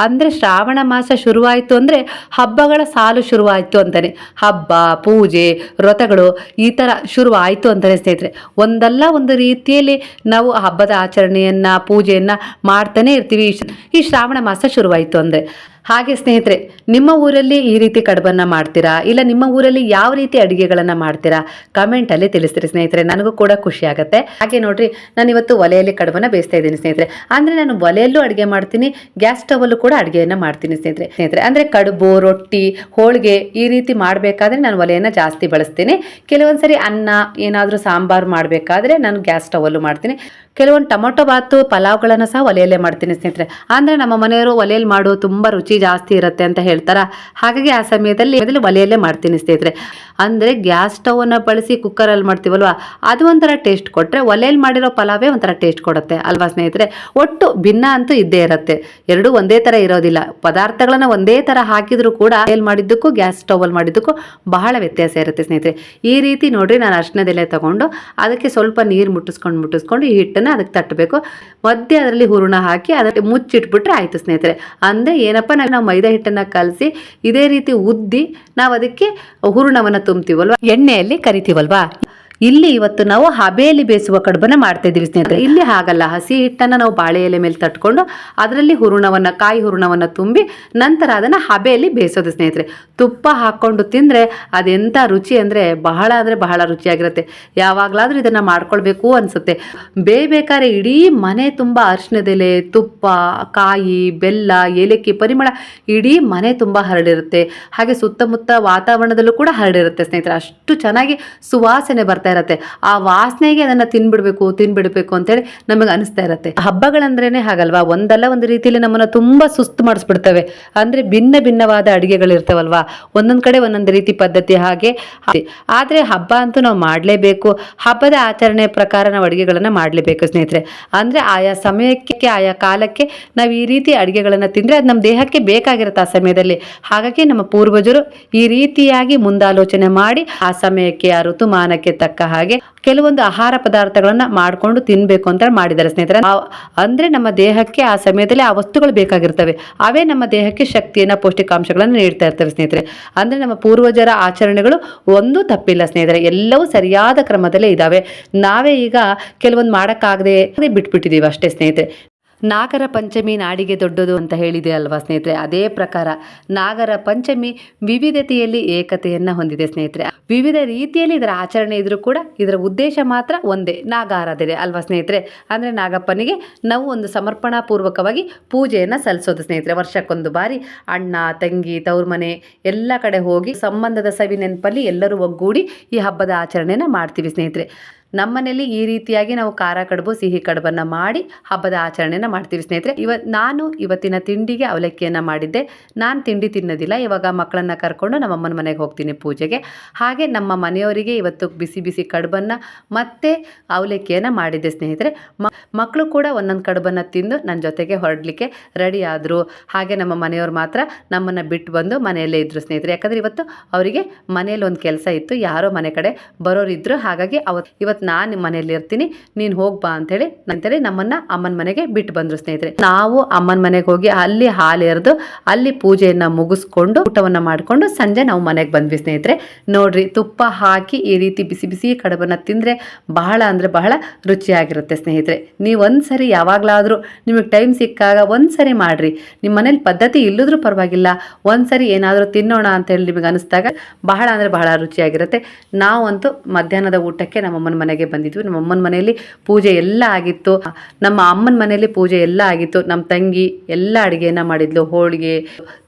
ಅಂದರೆ ಶ್ರಾವಣ ಮಾಸ ಶುರುವಾಯಿತು ಅಂದರೆ ಹಬ್ಬಗಳ ಸಾಲು ಶುರುವಾಯಿತು ಅಂತಾನೆ. ಹಬ್ಬ, ಪೂಜೆ, ವ್ರತಗಳು ಈ ಥರ ಶುರುವಾಯಿತು ಅಂತಾನೆ ಸ್ನೇಹಿತರೆ. ಒಂದಲ್ಲ ಒಂದು ರೀತಿಯಲ್ಲಿ ನಾವು ಹಬ್ಬದ ಆಚರಣೆಯನ್ನ, ಪೂಜೆಯನ್ನ ಮಾಡ್ತಾನೆ ಇರ್ತೀವಿ. ಈ ಶ್ರಾವಣ ಮಾಸ ಶುರುವಾಯಿತು ಅಂದರೆ. ಹಾಗೆ ಸ್ನೇಹಿತರೆ, ನಿಮ್ಮ ಊರಲ್ಲಿ ಈ ರೀತಿ ಕಡುಬನ್ನ ಮಾಡ್ತೀರಾ? ಇಲ್ಲ ನಿಮ್ಮ ಊರಲ್ಲಿ ಯಾವ ರೀತಿ ಅಡುಗೆಗಳನ್ನು ಮಾಡ್ತೀರಾ? ಕಮೆಂಟಲ್ಲಿ ತಿಳಿಸ್ತೀರಿ ಸ್ನೇಹಿತರೆ, ನನಗೂ ಕೂಡ ಖುಷಿ ಆಗುತ್ತೆ. ಹಾಗೆ ನೋಡ್ರಿ, ನಾನು ಇವತ್ತು ಒಲೆಯಲ್ಲಿ ಕಡುಬನ್ನ ಬೇಯಿಸ್ತಾ ಇದ್ದೀನಿ ಸ್ನೇಹಿತರೆ. ಅಂದರೆ ನಾನು ಒಲೆಯಲ್ಲೂ ಅಡುಗೆ ಮಾಡ್ತೀನಿ, ಗ್ಯಾಸ್ ಸ್ಟವಲ್ಲೂ ಕೂಡ ಅಡುಗೆಯನ್ನು ಮಾಡ್ತೀನಿ ಸ್ನೇಹಿತರೆ. ಸ್ನೇಹಿತರೆ, ಅಂದರೆ ಕಡುಬು, ರೊಟ್ಟಿ, ಹೋಳಿಗೆ ಈ ರೀತಿ ಮಾಡಬೇಕಾದ್ರೆ ನಾನು ಒಲೆಯನ್ನು ಜಾಸ್ತಿ ಬಳಸ್ತೀನಿ. ಕೆಲವೊಂದು ಸರಿ ಅನ್ನ, ಏನಾದರೂ ಸಾಂಬಾರು ಮಾಡಬೇಕಾದ್ರೆ ನಾನು ಗ್ಯಾಸ್ ಸ್ಟವಲ್ಲೂ ಮಾಡ್ತೀನಿ. ಕೆಲವೊಂದು ಟೊಮೊಟೊ ಬಾತು, ಪಲಾವ್ಗಳನ್ನು ಸಹ ಒಲೆಯಲ್ಲೇ ಮಾಡ್ತೀನಿ ಸ್ನೇಹಿತರೆ. ಅಂದರೆ ನಮ್ಮ ಮನೆಯವರು ಒಲೆಯಲ್ಲಿ ಮಾಡೋ ತುಂಬ ರುಚಿ ರುಚಿ ಜಾಸ್ತಿ ಇರುತ್ತೆ ಅಂತ ಹೇಳ್ತಾರ. ಹಾಗಾಗಿ ಆ ಸಮಯದಲ್ಲಿ ಮೊದಲು ಒಲೆಯಲ್ಲೇ ಮಾಡ್ತೀನಿ ಸ್ನೇಹಿತರೆ. ಅಂದರೆ ಗ್ಯಾಸ್ ಸ್ಟವನ್ನು ಬಳಸಿ ಕುಕ್ಕರಲ್ಲಿ ಮಾಡ್ತೀವಲ್ವ? ಅದು ಒಂಥರ ಟೇಸ್ಟ್ ಕೊಟ್ಟರೆ ಒಲೆಯಲ್ಲಿ ಮಾಡಿರೋ ಪಲಾವೇ ಒಂಥರ ಟೇಸ್ಟ್ ಕೊಡುತ್ತೆ ಅಲ್ವಾ ಸ್ನೇಹಿತರೆ? ಒಟ್ಟು ಭಿನ್ನ ಅಂತೂ ಇದ್ದೇ ಇರುತ್ತೆ. ಎರಡೂ ಒಂದೇ ಥರ ಇರೋದಿಲ್ಲ. ಪದಾರ್ಥಗಳನ್ನ ಒಂದೇ ಥರ ಹಾಕಿದರೂ ಕೂಡ ಒಲೆಯಲ್ಲಿ ಮಾಡಿದ್ದಕ್ಕೂ ಗ್ಯಾಸ್ ಸ್ಟವಲ್ಲಿ ಮಾಡಿದ್ದಕ್ಕೂ ಬಹಳ ವ್ಯತ್ಯಾಸ ಇರುತ್ತೆ ಸ್ನೇಹಿತರೆ. ಈ ರೀತಿ ನೋಡ್ರಿ ನಾನು ಅರ್ಶನದೆಲೆ ತಗೊಂಡು ಅದಕ್ಕೆ ಸ್ವಲ್ಪ ನೀರು ಮುಟ್ಟಿಸ್ಕೊಂಡು ಮುಟ್ಟಿಸ್ಕೊಂಡು ಈ ಹಿಟ್ಟನ್ನು ಅದಕ್ಕೆ ತಟ್ಟಬೇಕು. ಮಧ್ಯೆ ಅದರಲ್ಲಿ ಹೂರಣ ಹಾಕಿ ಅದಕ್ಕೆ ಮುಚ್ಚಿಟ್ಬಿಟ್ರೆ ಆಯಿತು ಸ್ನೇಹಿತರೆ. ಅಂದರೆ ಏನಪ್ಪ ನಾವು ಮೈದಾ ಹಿಟ್ಟನ್ನು ಕಲಸಿ ಇದೇ ರೀತಿ ಉದ್ದಿ ನಾವು ಅದಕ್ಕೆ ಹೂರಣವನ್ನು ತುಂಬ್ತೀವಲ್ವ? ಎಣ್ಣೆಯಲ್ಲಿ ಕರಿತೀವಲ್ವಾ? ಇಲ್ಲಿ ಇವತ್ತು ನಾವು ಹಬೆಯಲ್ಲಿ ಬೇಯಿಸುವ ಕಡುಬನ್ನ ಮಾಡ್ತಾ ಇದೀವಿ ಸ್ನೇಹಿತರೆ. ಇಲ್ಲಿ ಹಾಗಲ್ಲ, ಹಸಿ ಹಿಟ್ಟನ್ನ ನಾವು ಬಾಳೆ ಎಲೆ ಮೇಲೆ ತಟ್ಕೊಂಡು ಅದರಲ್ಲಿ ಹುರುಣವನ್ನು, ಕಾಯಿ ಹುರುಣವನ್ನು ತುಂಬಿ ನಂತರ ಅದನ್ನ ಹಬೆಯಲ್ಲಿ ಬೇಯಿಸೋದು ಸ್ನೇಹಿತರೆ. ತುಪ್ಪ ಹಾಕೊಂಡು ತಿಂದ್ರೆ ಅದೆಂತ ರುಚಿ ಅಂದ್ರೆ ಬಹಳ ಅಂದರೆ ಬಹಳ ರುಚಿಯಾಗಿರುತ್ತೆ. ಯಾವಾಗಲಾದರೂ ಇದನ್ನ ಮಾಡ್ಕೊಳ್ಬೇಕು ಅನ್ಸುತ್ತೆ. ಬೇಯಬೇಕಾದ್ರೆ ಇಡೀ ಮನೆ ತುಂಬ ಅರಿಶಿನದೆಲೆ ತುಪ್ಪ, ಕಾಯಿ, ಬೆಲ್ಲ, ಏಲಕ್ಕಿ, ಪರಿಮಳ ಇಡೀ ಮನೆ ತುಂಬ ಹರಡಿರುತ್ತೆ. ಹಾಗೆ ಸುತ್ತಮುತ್ತ ವಾತಾವರಣದಲ್ಲೂ ಕೂಡ ಹರಡಿರುತ್ತೆ ಸ್ನೇಹಿತರೆ. ಅಷ್ಟು ಚೆನ್ನಾಗಿ ಸುವಾಸನೆ ಬರ್ತಾ ಇರತ್ತೆ. ಆ ವಾಸನೆಗೆ ಅದನ್ನ ತಿನ್ಬಿಡ್ಬೇಕು ತಿನ್ಬಿಡ್ಬೇಕು ಅಂತೇಳಿ ನಮಗೆ ಅನಿಸ್ತಾ ಇರತ್ತೆ. ಹಬ್ಬಗಳಂದ್ರೇನೆ ಹಾಗಲ್ವಾ? ಒಂದಲ್ಲ ಒಂದು ರೀತಿಯಲ್ಲಿ ನಮ್ಮನ್ನ ತುಂಬಾ ಸುಸ್ತು ಮಾಡಿಸ್ಬಿಡ್ತವೆ. ಅಂದ್ರೆ ಭಿನ್ನ ಭಿನ್ನವಾದ ಅಡಿಗೆಗಳಿರ್ತಾವಲ್ವಾ? ಒಂದೊಂದ್ ಕಡೆ ಒಂದೊಂದು ರೀತಿ ಪದ್ಧತಿ ಹಾಗೆ. ಆದ್ರೆ ಹಬ್ಬ ಅಂತೂ ನಾವು ಮಾಡಲೇಬೇಕು. ಹಬ್ಬದ ಆಚರಣೆ ಪ್ರಕಾರ ನಾವು ಅಡುಗೆಗಳನ್ನು ಮಾಡಲೇಬೇಕು ಸ್ನೇಹಿತರೆ. ಅಂದ್ರೆ ಆಯಾ ಸಮಯಕ್ಕೆ, ಆಯಾ ಕಾಲಕ್ಕೆ ನಾವು ಈ ರೀತಿ ಅಡುಗೆಗಳನ್ನು ತಿಂದ್ರೆ ಅದು ನಮ್ಮ ದೇಹಕ್ಕೆ ಬೇಕಾಗಿರುತ್ತೆ ಆ ಸಮಯದಲ್ಲಿ. ಹಾಗಾಗಿ ನಮ್ಮ ಪೂರ್ವಜರು ಈ ರೀತಿಯಾಗಿ ಮುಂದಾಲೋಚನೆ ಮಾಡಿ ಆ ಸಮಯಕ್ಕೆ, ಆ ಋತುಮಾನಕ್ಕೆ ತಕ್ಕ ಹಾಗೆ ಕೆಲವೊಂದು ಆಹಾರ ಪದಾರ್ಥಗಳನ್ನ ಮಾಡ್ಕೊಂಡು ತಿನ್ಬೇಕು ಅಂತ ಮಾಡಿದ್ದಾರೆ ಸ್ನೇಹಿತರೆ. ಅಂದ್ರೆ ನಮ್ಮ ದೇಹಕ್ಕೆ ಆ ಸಮಯದಲ್ಲಿ ಆ ವಸ್ತುಗಳು ಬೇಕಾಗಿರ್ತವೆ. ಅವೇ ನಮ್ಮ ದೇಹಕ್ಕೆ ಶಕ್ತಿಯನ್ನ, ಪೌಷ್ಟಿಕಾಂಶಗಳನ್ನು ನೀಡ್ತಾ ಇರ್ತವೆ ಸ್ನೇಹಿತರೆ. ಅಂದ್ರೆ ನಮ್ಮ ಪೂರ್ವಜರ ಆಚರಣೆಗಳು ಒಂದು ತಪ್ಪಿಲ್ಲ ಸ್ನೇಹಿತರೆ. ಎಲ್ಲವೂ ಸರಿಯಾದ ಕ್ರಮದಲ್ಲೇ ಇದಾವೆ. ನಾವೇ ಈಗ ಕೆಲವೊಂದು ಮಾಡೋಕ್ಕಾಗದೆ ಬಿಟ್ಬಿಟ್ಟಿದೀವಿ ಅಷ್ಟೇ ಸ್ನೇಹಿತರೆ. ನಾಗರ ಪಂಚಮಿ ನಾಡಿಗೆ ದೊಡ್ಡದು ಅಂತ ಹೇಳಿದೆ ಅಲ್ವಾ ಸ್ನೇಹಿತರೆ? ಅದೇ ಪ್ರಕಾರ ನಾಗರ ಪಂಚಮಿ ವಿವಿಧತೆಯಲ್ಲಿ ಏಕತೆಯನ್ನು ಹೊಂದಿದೆ ಸ್ನೇಹಿತರೆ. ವಿವಿಧ ರೀತಿಯಲ್ಲಿ ಇದರ ಆಚರಣೆ ಇದ್ರೂ ಕೂಡ ಇದರ ಉದ್ದೇಶ ಮಾತ್ರ ಒಂದೇ, ನಾಗಾರಾಧನೆ ಅಲ್ವಾ ಸ್ನೇಹಿತರೆ? ಅಂದರೆ ನಾಗಪ್ಪನಿಗೆ ನಾವು ಒಂದು ಸಮರ್ಪಣಾ ಪೂರ್ವಕವಾಗಿ ಪೂಜೆಯನ್ನು ಸಲ್ಲಿಸೋದು ಸ್ನೇಹಿತರೆ. ವರ್ಷಕ್ಕೊಂದು ಬಾರಿ ಅಣ್ಣ, ತಂಗಿ ತವ್ರ ಮನೆ ಎಲ್ಲ ಕಡೆ ಹೋಗಿ ಸಂಬಂಧದ ಸವಿ ನೆನಪಲ್ಲಿ ಎಲ್ಲರೂ ಒಗ್ಗೂಡಿ ಈ ಹಬ್ಬದ ಆಚರಣೆಯನ್ನು ಮಾಡ್ತೀವಿ ಸ್ನೇಹಿತರೆ. ನಮ್ಮನೇಲಿ ಈ ರೀತಿಯಾಗಿ ನಾವು ಖಾರ ಕಡುಬು, ಸಿಹಿ ಕಡುಬನ್ನ ಮಾಡಿ ಹಬ್ಬದ ಆಚರಣೆನ ಮಾಡ್ತೀವಿ ಸ್ನೇಹಿತರೆ. ಇವತ್ತು ನಾನು ಇವತ್ತಿನ ತಿಂಡಿಗೆ ಅವಲಕ್ಕಿಯನ್ನು ಮಾಡಿದ್ದೆ. ನಾನು ತಿಂಡಿ ತಿನ್ನೋದಿಲ್ಲ. ಇವಾಗ ಮಕ್ಕಳನ್ನು ಕರ್ಕೊಂಡು ನಮ್ಮ ಅಮ್ಮನ ಮನೆಗೆ ಹೋಗ್ತೀನಿ ಪೂಜೆಗೆ. ಹಾಗೆ ನಮ್ಮ ಮನೆಯವರಿಗೆ ಇವತ್ತು ಬಿಸಿ ಬಿಸಿ ಕಡುಬನ್ನು ಮತ್ತೆ ಅವಲಕ್ಕಿಯನ್ನು ಮಾಡಿದ್ದೆ ಸ್ನೇಹಿತರೆ. ಮಕ್ಕಳು ಕೂಡ ಒಂದೊಂದು ಕಡುಬನ್ನು ತಿಂದು ನನ್ನ ಜೊತೆಗೆ ಹೊರಡಲಿಕ್ಕೆ ರೆಡಿ ಆದರು. ಹಾಗೆ ನಮ್ಮ ಮನೆಯವರು ಮಾತ್ರ ನಮ್ಮನ್ನು ಬಿಟ್ಟು ಬಂದು ಮನೆಯಲ್ಲೇ ಇದ್ದರು ಸ್ನೇಹಿತರೆ. ಯಾಕಂದರೆ ಇವತ್ತು ಅವರಿಗೆ ಮನೆಯಲ್ಲಿ ಒಂದು ಕೆಲಸ ಇತ್ತು. ಯಾರೋ ಮನೆ ಕಡೆ ಬರೋರಿದ್ರು. ಹಾಗಾಗಿ ಅವತ್ತು ಇವತ್ತು ನಾನು ಮನೆಯಲ್ಲಿ ಇರ್ತೀನಿ, ನೀನು ಹೋಗ್ಬಾ ಅಂತೇಳಿ ನಂತರ ನಮ್ಮನ್ನ ಅಮ್ಮನ ಮನೆಗೆ ಬಿಟ್ಟು ಬಂದರು ಸ್ನೇಹಿತರೆ. ನಾವು ಅಮ್ಮನ ಮನೆಗೆ ಹೋಗಿ ಅಲ್ಲಿ ಹಾಲು ಎರೆದು, ಅಲ್ಲಿ ಪೂಜೆಯನ್ನು ಮುಗಿಸ್ಕೊಂಡು ಊಟವನ್ನು ಮಾಡಿಕೊಂಡು ಸಂಜೆ ನಾವು ಮನೆಗೆ ಬಂದ್ವಿ ಸ್ನೇಹಿತರೆ. ನೋಡ್ರಿ ತುಪ್ಪ ಹಾಕಿ ಈ ರೀತಿ ಬಿಸಿ ಬಿಸಿ ಕಡಬನ್ನು ತಿಂದರೆ ಬಹಳ ಅಂದರೆ ಬಹಳ ರುಚಿಯಾಗಿರುತ್ತೆ ಸ್ನೇಹಿತರೆ. ನೀವು ಒಂದ್ಸರಿ ಯಾವಾಗಲಾದರೂ ನಿಮಗೆ ಟೈಮ್ ಸಿಕ್ಕಾಗ ಒಂದ್ಸರಿ ಮಾಡಿರಿ. ನಿಮ್ಮ ಮನೇಲಿ ಪದ್ಧತಿ ಇಲ್ಲದ್ರೂ ಪರವಾಗಿಲ್ಲ, ಒಂದ್ಸರಿ ಏನಾದರೂ ತಿನ್ನೋಣ ಅಂತ ಹೇಳಿ ನಿಮಗೆ ಅನಿಸ್ದಾಗ ಬಹಳ ಅಂದರೆ ಬಹಳ ರುಚಿಯಾಗಿರುತ್ತೆ. ನಾವಂತೂ ಮಧ್ಯಾಹ್ನದ ಊಟಕ್ಕೆ ನಮ್ಮ ಅಮ್ಮನ ಮನೆಗೆ ಬಂದಿದ್ವಿ. ನಮ್ಮ ಅಮ್ಮನ ಮನೆಯಲ್ಲಿ ಪೂಜೆ ಎಲ್ಲ ಆಗಿತ್ತು. ನಮ್ಮ ಅಮ್ಮನ ಮನೆಯಲ್ಲಿ ಪೂಜೆ ಎಲ್ಲ ಆಗಿತ್ತು. ನಮ್ಮ ತಂಗಿ ಎಲ್ಲ ಅಡುಗೆನ ಮಾಡಿದ್ಲು. ಹೋಳಿಗೆ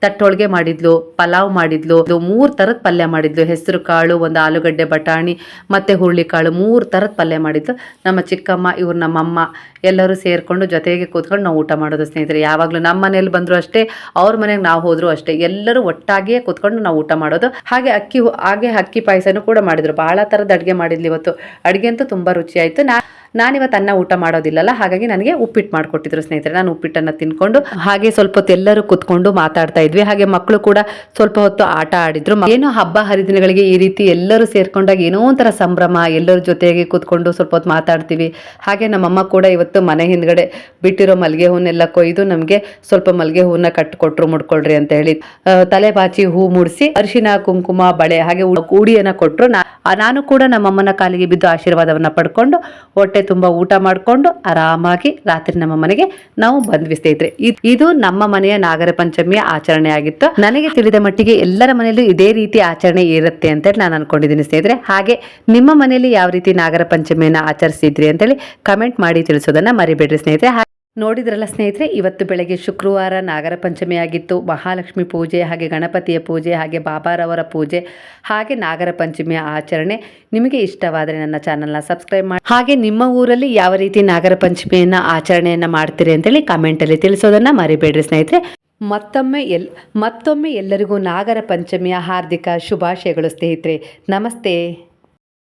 ತಟ್ಟೋಳಿಗೆ ಮಾಡಿದ್ಲು, ಪಲಾವ್ ಮಾಡಿದ್ಲು ಮೂರು ಥರದ ಪಲ್ಯ ಮಾಡಿದ್ಲು. ಹೆಸರು ಕಾಳು, ಒಂದು ಆಲೂಗಡ್ಡೆ ಬಟಾಣಿ, ಮತ್ತೆ ಹುರುಳಿಕಾಳು ಮೂರು ಥರದ ಪಲ್ಯ ಮಾಡಿದ್ಲು. ನಮ್ಮ ಚಿಕ್ಕಮ್ಮ, ಇವ್ರು ನಮ್ಮಮ್ಮ ಎಲ್ಲರೂ ಸೇರಿಕೊಂಡು ಜೊತೆಗೆ ಕೂತ್ಕೊಂಡು ನಾವು ಊಟ ಮಾಡೋದು ಸ್ನೇಹಿತರೆ. ಯಾವಾಗಲೂ ನಮ್ಮ ಮನೇಲಿ ಬಂದರೂ ಅಷ್ಟೇ, ಅವ್ರ ಮನೆಗೆ ನಾವು ಹೋದರೂ ಅಷ್ಟೇ. ಎಲ್ಲರೂ ಒಟ್ಟಾಗಿಯೇ ಕೂತ್ಕೊಂಡು ನಾವು ಊಟ ಮಾಡೋದು. ಹಾಗೆ ಅಕ್ಕಿ ಹಾಗೆ ಅಕ್ಕಿ ಪಾಯಸನೂ ಕೂಡ ಮಾಡಿದ್ರು. ಭಾಳ ಥರದ ಅಡುಗೆ ಮಾಡಿದ್ಲು ಇವತ್ತು. ಅಡುಗೆ ಅಂತೂ ತುಂಬ ರುಚಿಯಾಯಿತು. ನಾ ನಾನಿವತ್ತು ಅನ್ನ ಊಟ ಮಾಡೋದಿಲ್ಲಲ್ಲ, ಹಾಗಾಗಿ ನನಗೆ ಉಪ್ಪಿಟ್ಟು ಮಾಡಿಕೊಟ್ಟಿದ್ರು ಸ್ನೇಹಿತರೆ. ನಾನು ಉಪ್ಪಿಟ್ಟನ್ನು ತಿನ್ಕೊಂಡು ಹಾಗೆ ಸ್ವಲ್ಪ ಹೊತ್ತು ಎಲ್ಲರೂ ಕುತ್ಕೊಂಡು ಮಾತಾಡ್ತಾ ಇದ್ವಿ. ಹಾಗೆ ಮಕ್ಕಳು ಕೂಡ ಸ್ವಲ್ಪ ಹೊತ್ತು ಆಟ ಆಡಿದ್ರು. ಏನೋ ಹಬ್ಬ ಹರಿದಿನಗಳಿಗೆ ಈ ರೀತಿ ಎಲ್ಲರೂ ಸೇರ್ಕೊಂಡಾಗ ಏನೋ ಒಂಥರ ಸಂಭ್ರಮ, ಎಲ್ಲರ ಜೊತೆಗೆ ಕೂತ್ಕೊಂಡು ಸ್ವಲ್ಪ ಹೊತ್ತು ಮಾತಾಡ್ತೀವಿ. ಹಾಗೆ ನಮ್ಮಮ್ಮ ಕೂಡ ಇವತ್ತು ಮನೆ ಹಿಂದ್ಗಡೆ ಬಿಟ್ಟಿರೋ ಮಲ್ಲಿಗೆ ಹೂನೆಲ್ಲ ಕೊಯ್ದು ನಮಗೆ ಸ್ವಲ್ಪ ಮಲ್ಲಿಗೆ ಹೂವನ್ನ ಕಟ್ಟಿಕೊಟ್ರು ಮುಡ್ಕೊಳ್ರಿ ಅಂತ ಹೇಳಿ ತಲೆ ಬಾಚಿ ಹೂ ಮುಡಿಸಿ ಅರಿಶಿನ, ಕುಂಕುಮ, ಬಳೆ ಹಾಗೆ ಉಡಿಯನ್ನು ಕೊಟ್ರು. ನಾನು ಕೂಡ ನಮ್ಮಮ್ಮನ ಕಾಲಿಗೆ ಬಿದ್ದು ಆಶೀರ್ವಾದವನ್ನ ಪಡ್ಕೊಂಡು ಹೊಟ್ಟೆ ತುಂಬ ಊಟ ಮಾಡಿಕೊಂಡು ಆರಾಮಾಗಿ ರಾತ್ರಿ ನಮ್ಮ ಮನೆಗೆ ನಾವು ಬಂದ್ವಿ ಸ್ನೇಹಿತರೆ. ಇದು ನಮ್ಮ ಮನೆಯ ನಾಗರ ಪಂಚಮಿಯ ಆಚರಣೆ ಆಗಿತ್ತು. ನನಗೆ ತಿಳಿದ ಮಟ್ಟಿಗೆ ಎಲ್ಲರ ಮನೆಯಲ್ಲೂ ಇದೇ ರೀತಿ ಆಚರಣೆ ಇರುತ್ತೆ ಅಂತೇಳಿ ನಾನು ಅನ್ಕೊಂಡಿದ್ದೀನಿ ಸ್ನೇಹಿತರೆ. ಹಾಗೆ ನಿಮ್ಮ ಮನೆಯಲ್ಲಿ ಯಾವ ರೀತಿ ನಾಗರ ಪಂಚಮಿಯನ್ನು ಆಚರಿಸಿದ್ರಿ ಅಂತೇಳಿ ಕಮೆಂಟ್ ಮಾಡಿ ತಿಳಿಸೋದನ್ನ ಮರಿಬೇಡ್ರಿ ಸ್ನೇಹಿತರೆ. ನೋಡಿದ್ರಲ್ಲ ಸ್ನೇಹಿತರೆ, ಇವತ್ತು ಬೆಳಗ್ಗೆ ಶುಕ್ರವಾರ ನಾಗರ ಪಂಚಮಿ ಆಗಿತ್ತು. ಮಹಾಲಕ್ಷ್ಮಿ ಪೂಜೆ, ಹಾಗೆ ಗಣಪತಿಯ ಪೂಜೆ, ಹಾಗೆ ಬಾಬಾರವರ ಪೂಜೆ, ಹಾಗೆ ನಾಗರ ಪಂಚಮಿಯ ಆಚರಣೆ. ನಿಮಗೆ ಇಷ್ಟವಾದರೆ ನನ್ನ ಚಾನಲ್ನ ಸಬ್ಸ್ಕ್ರೈಬ್ ಮಾಡಿ. ಹಾಗೆ ನಿಮ್ಮ ಊರಲ್ಲಿ ಯಾವ ರೀತಿ ನಾಗರ ಪಂಚಮಿಯನ್ನು, ಆಚರಣೆಯನ್ನು ಮಾಡ್ತೀರಿ ಅಂತೇಳಿ ಕಮೆಂಟಲ್ಲಿ ತಿಳಿಸೋದನ್ನು ಮರಿಬೇಡ್ರಿ ಸ್ನೇಹಿತರೆ. ಮತ್ತೊಮ್ಮೆ ಎಲ್, ಮತ್ತೊಮ್ಮೆ ಎಲ್ಲರಿಗೂ ನಾಗರ ಪಂಚಮಿಯ ಹಾರ್ದಿಕ ಶುಭಾಶಯಗಳು ಸ್ನೇಹಿತರೆ. ನಮಸ್ತೆ.